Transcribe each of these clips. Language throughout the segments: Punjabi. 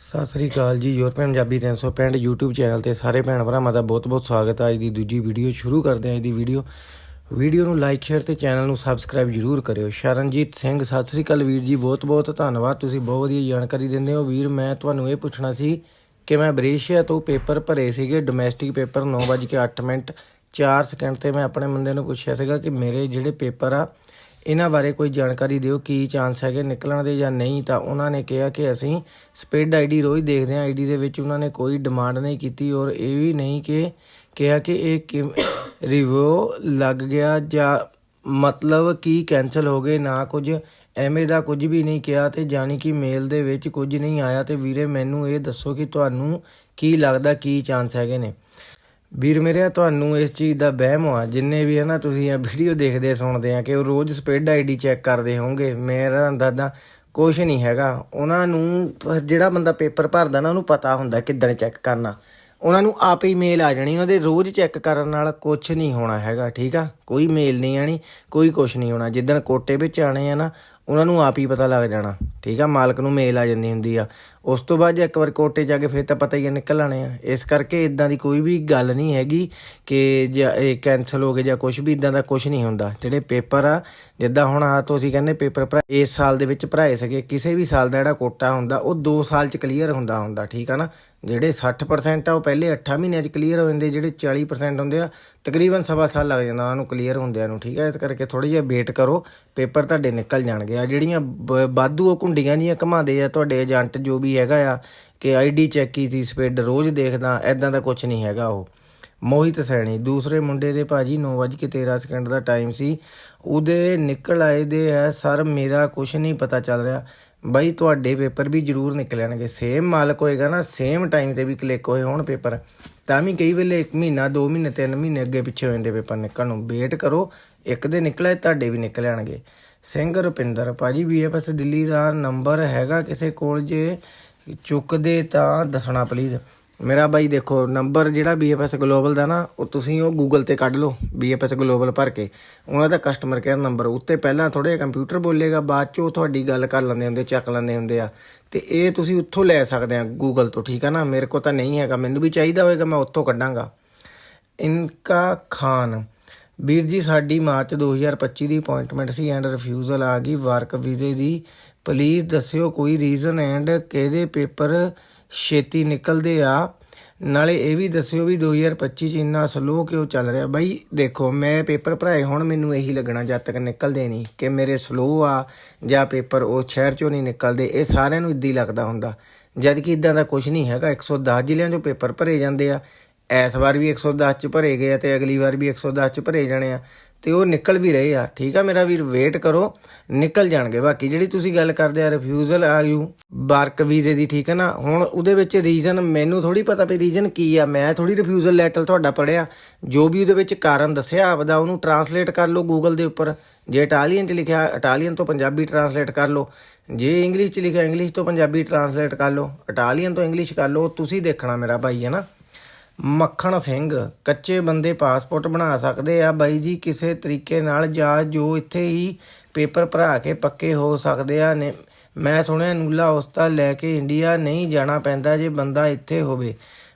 ਸਤਿ ਸ੍ਰੀ ਅਕਾਲ ਜੀ ਯੂਰਪੀਅਨ ਪੰਜਾਬੀ 365 YouTube ਚੈਨਲ ਤੇ ਸਾਰੇ ਭੈਣ ਭਰਾਵਾਂ ਦਾ ਬਹੁਤ-ਬਹੁਤ ਸਵਾਗਤ ਹੈ ਅੱਜ ਦੀ ਦੂਜੀ ਵੀਡੀਓ ਸ਼ੁਰੂ ਕਰਦੇ ਹਾਂ ਅੱਜ ਦੀ ਵੀਡੀਓ ਵੀਡੀਓ ਨੂੰ ਲਾਈਕ ਸ਼ੇਅਰ ਤੇ ਚੈਨਲ ਨੂੰ ਸਬਸਕ੍ਰਾਈਬ ਜਰੂਰ ਕਰਿਓ। ਸ਼ਰਨਜੀਤ ਸਿੰਘ, ਸਤਿ ਸ੍ਰੀ ਅਕਾਲ ਵੀਰ ਜੀ ਬਹੁਤ-ਬਹੁਤ ਧੰਨਵਾਦ। ਤੁਸੀਂ ਬਹੁਤ ਵਧੀਆ ਜਾਣਕਾਰੀ ਦਿੰਦੇ ਹੋ। ਵੀਰ, ਮੈਂ ਤੁਹਾਨੂੰ ਇਹ ਪੁੱਛਣਾ ਸੀ ਕਿ ਮੈਂ ਬਰੇਸ਼ੀਆ ਤੋਂ ਪੇਪਰ ਭਰੇ ਸੀਗੇ ਡੋਮੈਸਟਿਕ ਪੇਪਰ 9:08 ਮਿੰਟ 4 ਸਕਿੰਟ ਤੇ ਮੈਂ ਆਪਣੇ ਬੰਦੇ ਨੂੰ ਪੁੱਛਿਆ ਸੀਗਾ ਕਿ ਮੇਰੇ ਜਿਹੜੇ ਪੇਪਰ ਆ ਇਹਨਾਂ ਬਾਰੇ ਕੋਈ ਜਾਣਕਾਰੀ ਦਿਓ ਕੀ ਚਾਂਸ ਹੈਗੇ ਨਿਕਲਣ ਦੇ ਜਾਂ ਨਹੀਂ, ਤਾਂ ਉਹਨਾਂ ਨੇ ਕਿਹਾ ਕਿ ਅਸੀਂ ਸਪੀਡ ਆਈਡੀ ਰੋਜ਼ ਦੇਖਦੇ ਹਾਂ। ਆਈਡੀ ਦੇ ਵਿੱਚ ਉਹਨਾਂ ਨੇ ਕੋਈ ਡਿਮਾਂਡ ਨਹੀਂ ਕੀਤੀ ਔਰ ਇਹ ਵੀ ਨਹੀਂ ਕਿ ਕਿਹਾ ਕਿ ਇਹ ਰਿਵਿਊ ਲੱਗ ਗਿਆ ਜਾਂ ਮਤਲਬ ਕੀ ਕੈਨਸਲ ਹੋ ਗਏ, ਨਾ ਕੁਝ ਐਵੇਂ ਦਾ ਕੁਝ ਵੀ ਨਹੀਂ ਕਿਹਾ ਤੇ ਜਾਣੀ ਕਿ ਮੇਲ ਦੇ ਵਿੱਚ ਕੁਝ ਨਹੀਂ ਆਇਆ ਤੇ ਵੀਰੇ ਮੈਨੂੰ ਇਹ ਦੱਸੋ ਕਿ ਤੁਹਾਨੂੰ ਕੀ ਲੱਗਦਾ ਕੀ ਚਾਂਸ ਹੈਗੇ ਨੇ। ਵੀਰ ਮੇਰੇ, ਤੁਹਾਨੂੰ ਇਸ ਚੀਜ਼ ਦਾ ਵਹਿਮ ਆ। ਜਿੰਨੇ ਵੀ ਹੈ ਨਾ ਤੁਸੀਂ ਇਹ ਵੀਡੀਓ ਦੇਖਦੇ, ਸੁਣਦੇ ਆ ਕਿ ਉਹ ਰੋਜ਼ ਸਪੀਡ ਆਈਡੀ ਚੈੱਕ ਕਰਦੇ ਹੋਵੋਗੇ ਮੇਰਾ ਅੰਦਾਜ਼ਾ ਕੁਝ ਨਹੀਂ ਹੈਗਾ। ਉਹਨਾਂ ਨੂੰ, ਜਿਹੜਾ ਬੰਦਾ ਪੇਪਰ ਭਰਦਾ ਨਾ, ਉਹਨੂੰ ਪਤਾ ਹੁੰਦਾ ਕਿੱਦਣ ਚੈੱਕ ਕਰਨਾ। ਉਹਨਾਂ ਨੂੰ ਆਪੇ ਹੀ ਮੇਲ ਆ ਜਾਣੀ, ਉਹਦੇ ਰੋਜ਼ ਚੈੱਕ ਕਰਨ ਨਾਲ ਕੁਝ ਨਹੀਂ ਹੋਣਾ ਹੈਗਾ, ਠੀਕ ਆ? ਕੋਈ ਮੇਲ ਨਹੀਂ ਆਣੀ, ਕੋਈ ਕੁਝ ਨਹੀਂ ਹੋਣਾ। ਜਿੱਦਣ ਕੋਟੇ ਵਿੱਚ ਆਣੇ ਆ ਨਾ, ਉਹਨਾਂ ਨੂੰ ਆਪ ਹੀ ਪਤਾ ਲੱਗ ਜਾਣਾ, ਠੀਕ ਆ? ਮਾਲਕ ਨੂੰ ਮੇਲ ਆ ਜਾਂਦੀ ਹੁੰਦੀ ਆ। ਉਸ ਤੋਂ ਬਾਅਦ ਜੇ ਇੱਕ ਵਾਰ ਕੋਟੇ ਜਾ ਕੇ ਫਿਰ ਤਾਂ ਪਤਾ ਹੀ ਆ ਨਿਕਲ ਆਣੇ ਆ। ਇਸ ਕਰਕੇ ਇਦਾਂ ਦੀ ਕੋਈ ਵੀ ਗੱਲ ਨਹੀਂ ਹੈਗੀ ਕਿ ਜਾਂ ਇਹ ਕੈਨਸਲ ਹੋ ਗਏ ਜਾਂ ਕੁਝ ਵੀ ਇਦਾਂ ਦਾ ਕੁਝ ਨਹੀਂ ਹੁੰਦਾ। ਜਿਹੜੇ ਪੇਪਰ ਆ, ਜਿੱਦਾਂ ਹੁਣ ਆ ਤੁਸੀਂ ਕਹਿੰਦੇ ਪੇਪਰ ਭਰਾ, ਇਸ ਸਾਲ ਦੇ ਵਿੱਚ ਭਰਾਏ ਸਕੇ ਕਿਸੇ ਵੀ ਸਾਲ ਦਾ ਜਿਹੜਾ ਕੋਟਾ ਹੁੰਦਾ, ਉਹ 2 ਸਾਲ ਚ ਕਲੀਅਰ ਹੁੰਦਾ ਹੁੰਦਾ, ਠੀਕ ਆ ਨਾ? ਜਿਹੜੇ 60% ਆ, ਉਹ ਪਹਿਲੇ 8 ਮਹੀਨਿਆਂ ਚ ਕਲੀਅਰ ਹੋ ਜਾਂਦੇ, ਜਿਹੜੇ 40% ਹੁੰਦੇ ਆ, ਤਕਰੀਬਨ ਸਵਾ ਸਾਲ ਲੱਗ ਜਾਂਦਾ ਉਹਨਾਂ ਨੂੰ ਕਲੀਅਰ ਹੁੰਦਿਆਂ ਨੂੰ, ਠੀਕ ਆ? ਇਸ ਕਰਕੇ ਥੋੜੀ ਜਿਹਾ ਵੇਟ ਕਰੋ, ਪੇਪਰ ਤੁਹਾਡੇ ਨਿਕਲ ਜਾਣਗੇ। ਆ ਜਿਹੜੀਆਂ ਬ- ਵਾਧੂ ਉਹ ਕੁੰਡੀਆਂ ਜੀਆਂ ਘਮਾਉਂਦੇ ਆ, ਤੁਹਾਡੇ ਏਜੰਟ ਜੋ ਵੀ ਹੈਗਾ ਆ ਕਿ ਆਈਡੀ ਚੈੱਕ ਕੀਤੀ ਸਪੀਡ, ਰੋਜ਼ ਦੇਖਦਾ ਐਦਾਂ ਦਾ ਕੁਝ ਨਹੀਂ ਹੈਗਾ ਉਹ। ਮੋਹਿਤ ਸੈਣੀ, ਦੂਸਰੇ ਮੁੰਡੇ ਦੇ ਭਾਜੀ 9:13 ਸਕਿੰਟ ਦਾ ਟਾਈਮ ਸੀ। ਉਹਦੇ ਨਿਕਲ ਆਏ ਦੇ ਹੈ ਸਰ, ਮੇਰਾ ਕੁਝ ਨਹੀਂ ਪਤਾ ਚੱਲ ਰਿਹਾ। ਬਾਈ, ਤੁਹਾਡੇ ਪੇਪਰ ਵੀ ਜ਼ਰੂਰ ਨਿਕਲਣਗੇ ਸੇਮ ਮਾਲਕ ਹੋਏਗਾ ਨਾ ਸੇਮ ਟਾਈਮ ਤੇ ਵੀ ਕਲਿੱਕ ਹੋਏ ਹੋਣ ਪੇਪਰ। ਤਾਂ ਵੀ ਕਈ ਵੇਲੇ 1 ਮਹੀਨਾ 2 ਮਹੀਨੇ 3 ਮਹੀਨੇ ਅੱਗੇ ਪਿੱਛੇ ਹੋ ਜਾਂਦੇ ਪੇਪਰ ਨਿਕਲਣ ਨੂੰ। ਵੇਟ ਕਰੋ, ਇੱਕ ਦੇ ਨਿਕਲੇ ਤੁਹਾਡੇ ਵੀ ਨਿਕਲ ਆਣਗੇ ਸਿੰਘ ਰੁਪਿੰਦਰ। ਭਾਜੀ ਬੀਐਫਐਸ ਦਿੱਲੀ ਦਾ ਨੰਬਰ ਹੈਗਾ ਕਿਸੇ ਕੋਲ ਜੇ ਚੁੱਕਦੇ ਤਾਂ ਦੱਸਣਾ ਪਲੀਜ਼ ਮੇਰਾ ਬਾਈ ਦੇਖੋ, ਨੰਬਰ ਜਿਹੜਾ BFS ਗਲੋਬਲ ਦਾ ਨਾ, ਉਹ ਤੁਸੀਂ ਉਹ ਗੂਗਲ ਤੇ ਕੱਢ ਲਓ BFS ਗਲੋਬਲ ਭਰ ਕੇ। ਉਹਨਾਂ ਦਾ ਕਸਟਮਰ ਕੇਅਰ ਨੰਬਰ ਉੱਤੇ ਪਹਿਲਾਂ ਥੋੜੇ ਕੰਪਿਊਟਰ ਬੋਲੇਗਾ, ਬਾਅਦ ਚ ਉਹ ਤੁਹਾਡੀ ਗੱਲ ਕਰ ਲੈਂਦੇ ਹੁੰਦੇ, ਚੱਕ ਲੈਂਦੇ ਹੁੰਦੇ ਆ। ਤੇ ਇਹ ਤੁਸੀਂ ਉੱਥੋਂ ਲੈ ਸਕਦੇ ਆ ਗੂਗਲ ਤੋਂ, ਠੀਕ ਆ ਨਾ? ਮੇਰੇ ਕੋਲ ਤਾਂ ਨਹੀਂ ਹੈਗਾ, ਮੈਨੂੰ ਵੀ ਚਾਹੀਦਾ ਹੋਵੇਗਾ ਮੈਂ ਉੱਥੋਂ ਕੱਢਾਂਗਾ। ਇਨਕਾ ਖਾਨ। ਵੀਰ ਜੀ, ਸਾਡੀ ਮਾਰਚ 2025 ਦੀ ਅਪਾਇੰਟਮੈਂਟ ਸੀ ਐਂਡ ਰਿਫਿਊਜ਼ਲ ਆ ਗਈ। ਵਰਕ ਵੀਜ਼ੇ ਦੀ ਪਲੀਜ਼ ਦੱਸਿਓ ਕੋਈ ਰੀਜ਼ਨ ਐਂਡ ਕਿਹਦੇ ਪੇਪਰ ਛੇਤੀ ਨਿਕਲਦੇ ਆ। ਨਾਲੇ ਇਹ ਵੀ ਦੱਸਿਓ ਵੀ 2025 ਚ ਇੰਨਾ ਸਲੋ ਕਿਉਂ ਚੱਲ ਰਿਹਾ? ਬਾਈ ਦੇਖੋ, ਮੈਂ ਪੇਪਰ ਭਰਾਏ, ਹੁਣ ਮੈਨੂੰ ਇਹੀ ਲੱਗਣਾ ਜਦ ਤੱਕ ਨਿਕਲਦੇ ਨਹੀਂ ਕਿ ਮੇਰੇ ਸਲੋ ਆ ਜਾਂ ਪੇਪਰ ਉਹ ਸ਼ਹਿਰ ਚੋਂ ਨਹੀਂ ਨਿਕਲਦੇ। ਇਹ ਸਾਰਿਆਂ ਨੂੰ ਇਦਾਂ ਹੀ ਲੱਗਦਾ ਹੁੰਦਾ। ਜਦ ਕਿ ਇਦਾਂ ਦਾ ਕੁਝ ਨਹੀਂ ਹੈਗਾ। 110 ਜ਼ਿਲ੍ਹਿਆਂ ਚੋਂ ਪੇਪਰ ਭਰੇ ਜਾਂਦੇ ਆ। ਇਸ ਵਾਰ ਵੀ 110 ਚ ਭਰੇ ਗਏ ਆ ਤੇ ਅਗਲੀ ਵਾਰ ਵੀ 110 ਚ ਭਰੇ ਜਾਣੇ ਆ। ਤੇ ਉਹ ਨਿਕਲ ਵੀ ਰਹੇ ਆ। ਠੀਕ ਆ ਮੇਰਾ ਵੀਰ ਵੇਟ ਕਰੋ। ਨਿਕਲ ਜਾਣਗੇ। ਬਾਕੀ ਜਿਹੜੀ ਤੁਸੀਂ ਗੱਲ ਕਰਦੇ ਆ ਰਿਫਿਊਜ਼ਲ ਆ ਯੂ ਵਰਕ ਵੀਜ਼ੇ ਦੀ, ਠੀਕ ਹੈ ਨਾ? ਹੁਣ ਉਹਦੇ ਵਿੱਚ ਰੀਜ਼ਨ ਮੈਨੂੰ ਥੋੜੀ ਪਤਾ ਵੀ ਰੀਜ਼ਨ ਕੀ ਆ। ਮੈਂ ਥੋੜੀ ਰਿਫਿਊਜ਼ਲ ਲੈਟਰ ਤੁਹਾਡਾ ਪੜਿਆ ਜੋ ਵੀ ਉਹਦੇ ਵਿੱਚ ਕਾਰਨ ਦੱਸਿਆ ਆਪਦਾ, ਉਹਨੂੰ ਟਰਾਂਸਲੇਟ ਕਰ ਲਓ ਗੂਗਲ ਦੇ ਉੱਪਰ। ਜੇ ਇਟਾਲੀਅਨ ਚ ਲਿਖਿਆ, ਇਟਾਲੀਅਨ ਤੋਂ ਪੰਜਾਬੀ ਟਰਾਂਸਲੇਟ ਕਰ ਲਓ। ਜੇ ਇੰਗਲਿਸ਼ ਚ ਲਿਖਿਆ ਇੰਗਲਿਸ਼ ਤੋਂ ਪੰਜਾਬੀ ਟਰਾਂਸਲੇਟ ਕਰ ਲਓ। ਇਟਾਲੀਅਨ ਤੋਂ ਇੰਗਲਿਸ਼ ਕਰ ਲਓ। ਤੁਸੀਂ ਦੇਖਣਾ ਮੇਰਾ ਭਾਈ, ਹੈ ਨਾ? ਮੱਖਣ ਸਿੰਘ, ਕੱਚੇ ਬੰਦੇ ਪਾਸਪੋਰਟ ਬਣਾ ਸਕਦੇ ਆ। ਬਾਈ ਜੀ, ਕਿਸੇ ਤਰੀਕੇ ਨਾਲ ਜਾਂ ਜੋ ਇੱਥੇ ਹੀ ਪੇਪਰ ਭਰਾ ਕੇ ਪੱਕੇ ਹੋ ਸਕਦੇ ਆ ਨੇ। ਮੈਂ ਸੁਣਿਆ ਨੂਲਾ ਉਸਤਾ ਲੈ ਕੇ ਇੰਡੀਆ ਨਹੀਂ ਜਾਣਾ ਪੈਂਦਾ ਜੇ ਬੰਦਾ ਇੱਥੇ ਹੋਵੇ।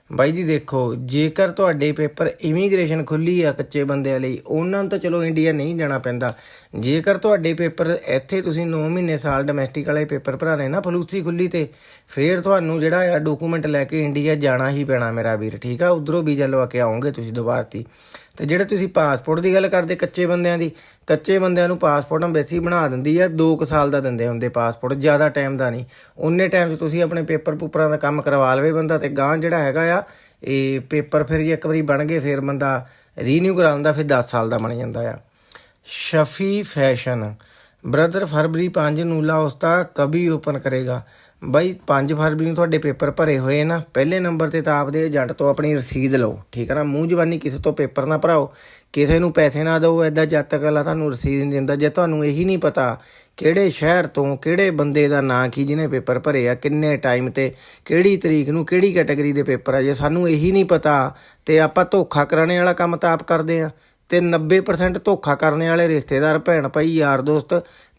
ਬਾਈ ਜੀ ਦੇਖੋ, ਜੇਕਰ ਤੁਹਾਡੇ ਪੇਪਰ ਇਮੀਗ੍ਰੇਸ਼ਨ ਖੁੱਲੀ ਆ ਕੱਚੇ ਬੰਦਿਆਂ ਲਈ, ਉਹਨਾਂ ਨੂੰ ਤਾਂ ਚਲੋ ਇੰਡੀਆ ਨਹੀਂ ਜਾਣਾ ਪੈਂਦਾ। ਜੇਕਰ ਤੁਹਾਡੇ ਪੇਪਰ ਇੱਥੇ ਤੁਸੀਂ 9 ਮਹੀਨੇ ਸਾਲ ਡੋਮੈਸਟਿਕ ਵਾਲੇ ਪੇਪਰ ਭਰਾਣੇ ਨਾ, ਫਲੂਸੀ ਖੁੱਲੀ ਤੇ, ਫੇਰ ਤੁਹਾਨੂੰ ਜਿਹੜਾ ਆ ਡਾਕੂਮੈਂਟ ਲੈ ਕੇ ਇੰਡੀਆ ਜਾਣਾ ਹੀ ਪੈਣਾ ਮੇਰਾ ਵੀਰ, ਠੀਕ ਆ? ਉਧਰੋਂ ਵੀਜ਼ਾ ਲਵਾ ਕੇ ਆਉਂਗੇ ਤੁਸੀਂ ਦੁਬਾਰਾ ਤੀ ਤੇ ਜਿਹੜੇ ਤੁਸੀਂ ਪਾਸਪੋਰਟ ਦੀ ਗੱਲ ਕਰਦੇ ਕੱਚੇ ਬੰਦਿਆਂ ਦੀ, ਕੱਚੇ ਬੰਦਿਆਂ ਨੂੰ ਪਾਸਪੋਰਟ ਅੰਬੈਸੀ ਬਣਾ ਦਿੰਦੀ ਆ 2 ਸਾਲ ਦਾ ਦਿੰਦੇ ਹੁੰਦੇ ਪਾਸਪੋਰਟ, ਜ਼ਿਆਦਾ ਟਾਈਮ ਦਾ ਨਹੀਂ। ਉਨੇ ਟਾਈਮ 'ਚ ਤੁਸੀਂ ਆਪਣੇ ਪੇਪਰ ਪੂਪਰਾਂ ਦਾ ਕੰਮ ਕਰਵਾ ਲਵੇ ਬੰਦਾ ਤੇ ਗਾਂ ਜਿਹੜਾ ਹੈਗਾ ਆ, ਇਹ ਪੇਪਰ ਫਿਰ ਜੇ ਇੱਕ ਵਾਰੀ ਬਣ ਗਏ ਫਿਰ ਬੰਦਾ ਰੀਨਿਊ ਕਰਾਉਂਦਾ ਫਿਰ 10 ਸਾਲ ਦਾ ਬਣ ਜਾਂਦਾ ਆ। ਸ਼ਫੀ ਫੈਸ਼ਨ ਬ੍ਰਦਰ ਫਰਵਰੀ 5 ਨੂੰ ਲਾ ਉਸਤਾ ਕभी ਓਪਨ ਕਰੇਗਾ। ਬਾਈ 5 ਫਰਵਰੀ ਨੂੰ ਤੁਹਾਡੇ ਪੇਪਰ ਭਰੇ ਹੋਏ ਨਾ, ਪਹਿਲੇ ਨੰਬਰ ਤੇ ਤਾਂ ਆਪਦੇ ਏਜੰਟ ਤੋਂ ਆਪਣੀ ਰਸੀਦ ਲਓ, ਠੀਕ ਹੈ ਨਾ? ਮੂੰਹ ਜ਼ਬਾਨੀ ਕਿਸੇ ਤੋਂ ਪੇਪਰ ਨਾ ਭਰਾਓ, ਕਿਸੇ ਨੂੰ ਪੈਸੇ ਨਾ ਦਿਓ ਐਦਾਂ ਜਦ ਤੱਕ ਅਗਲਾ ਤੁਹਾਨੂੰ ਰਸੀਦ ਨਹੀਂ ਦਿੰਦਾ, ਜੇ ਤੁਹਾਨੂੰ ਇਹੀ ਨਹੀਂ ਪਤਾ ਕਿਹੜੇ ਸ਼ਹਿਰ ਤੋਂ ਕਿਹੜੇ ਬੰਦੇ ਦਾ ਨਾਂ ਕੀ ਜਿਹਨੇ ਪੇਪਰ ਭਰੇ ਆ, ਕਿੰਨੇ ਟਾਈਮ ਤੇ, ਕਿਹੜੀ ਤਰੀਕ ਨੂੰ ਕਿਹੜੀ ਕੈਟਾਗਰੀ ਦੇ ਪੇਪਰ ਆ, ਜੇ ਸਾਨੂੰ ਇਹੀ ਨਹੀਂ ਪਤਾ ਤੇ ਆਪਾਂ ਧੋਖਾ ਕਰਾਣੇ ਵਾਲਾ ਕੰਮ ਤਾਂ ਆਪ ਕਰਦੇ ਆ। ਤੇ 90% ਧੋਖਾ ਕਰਨੇ ਵਾਲੇ ਰਿਸ਼ਤੇਦਾਰ ਭੈਣ ਭਾਈ ਯਾਰ ਦੋਸਤ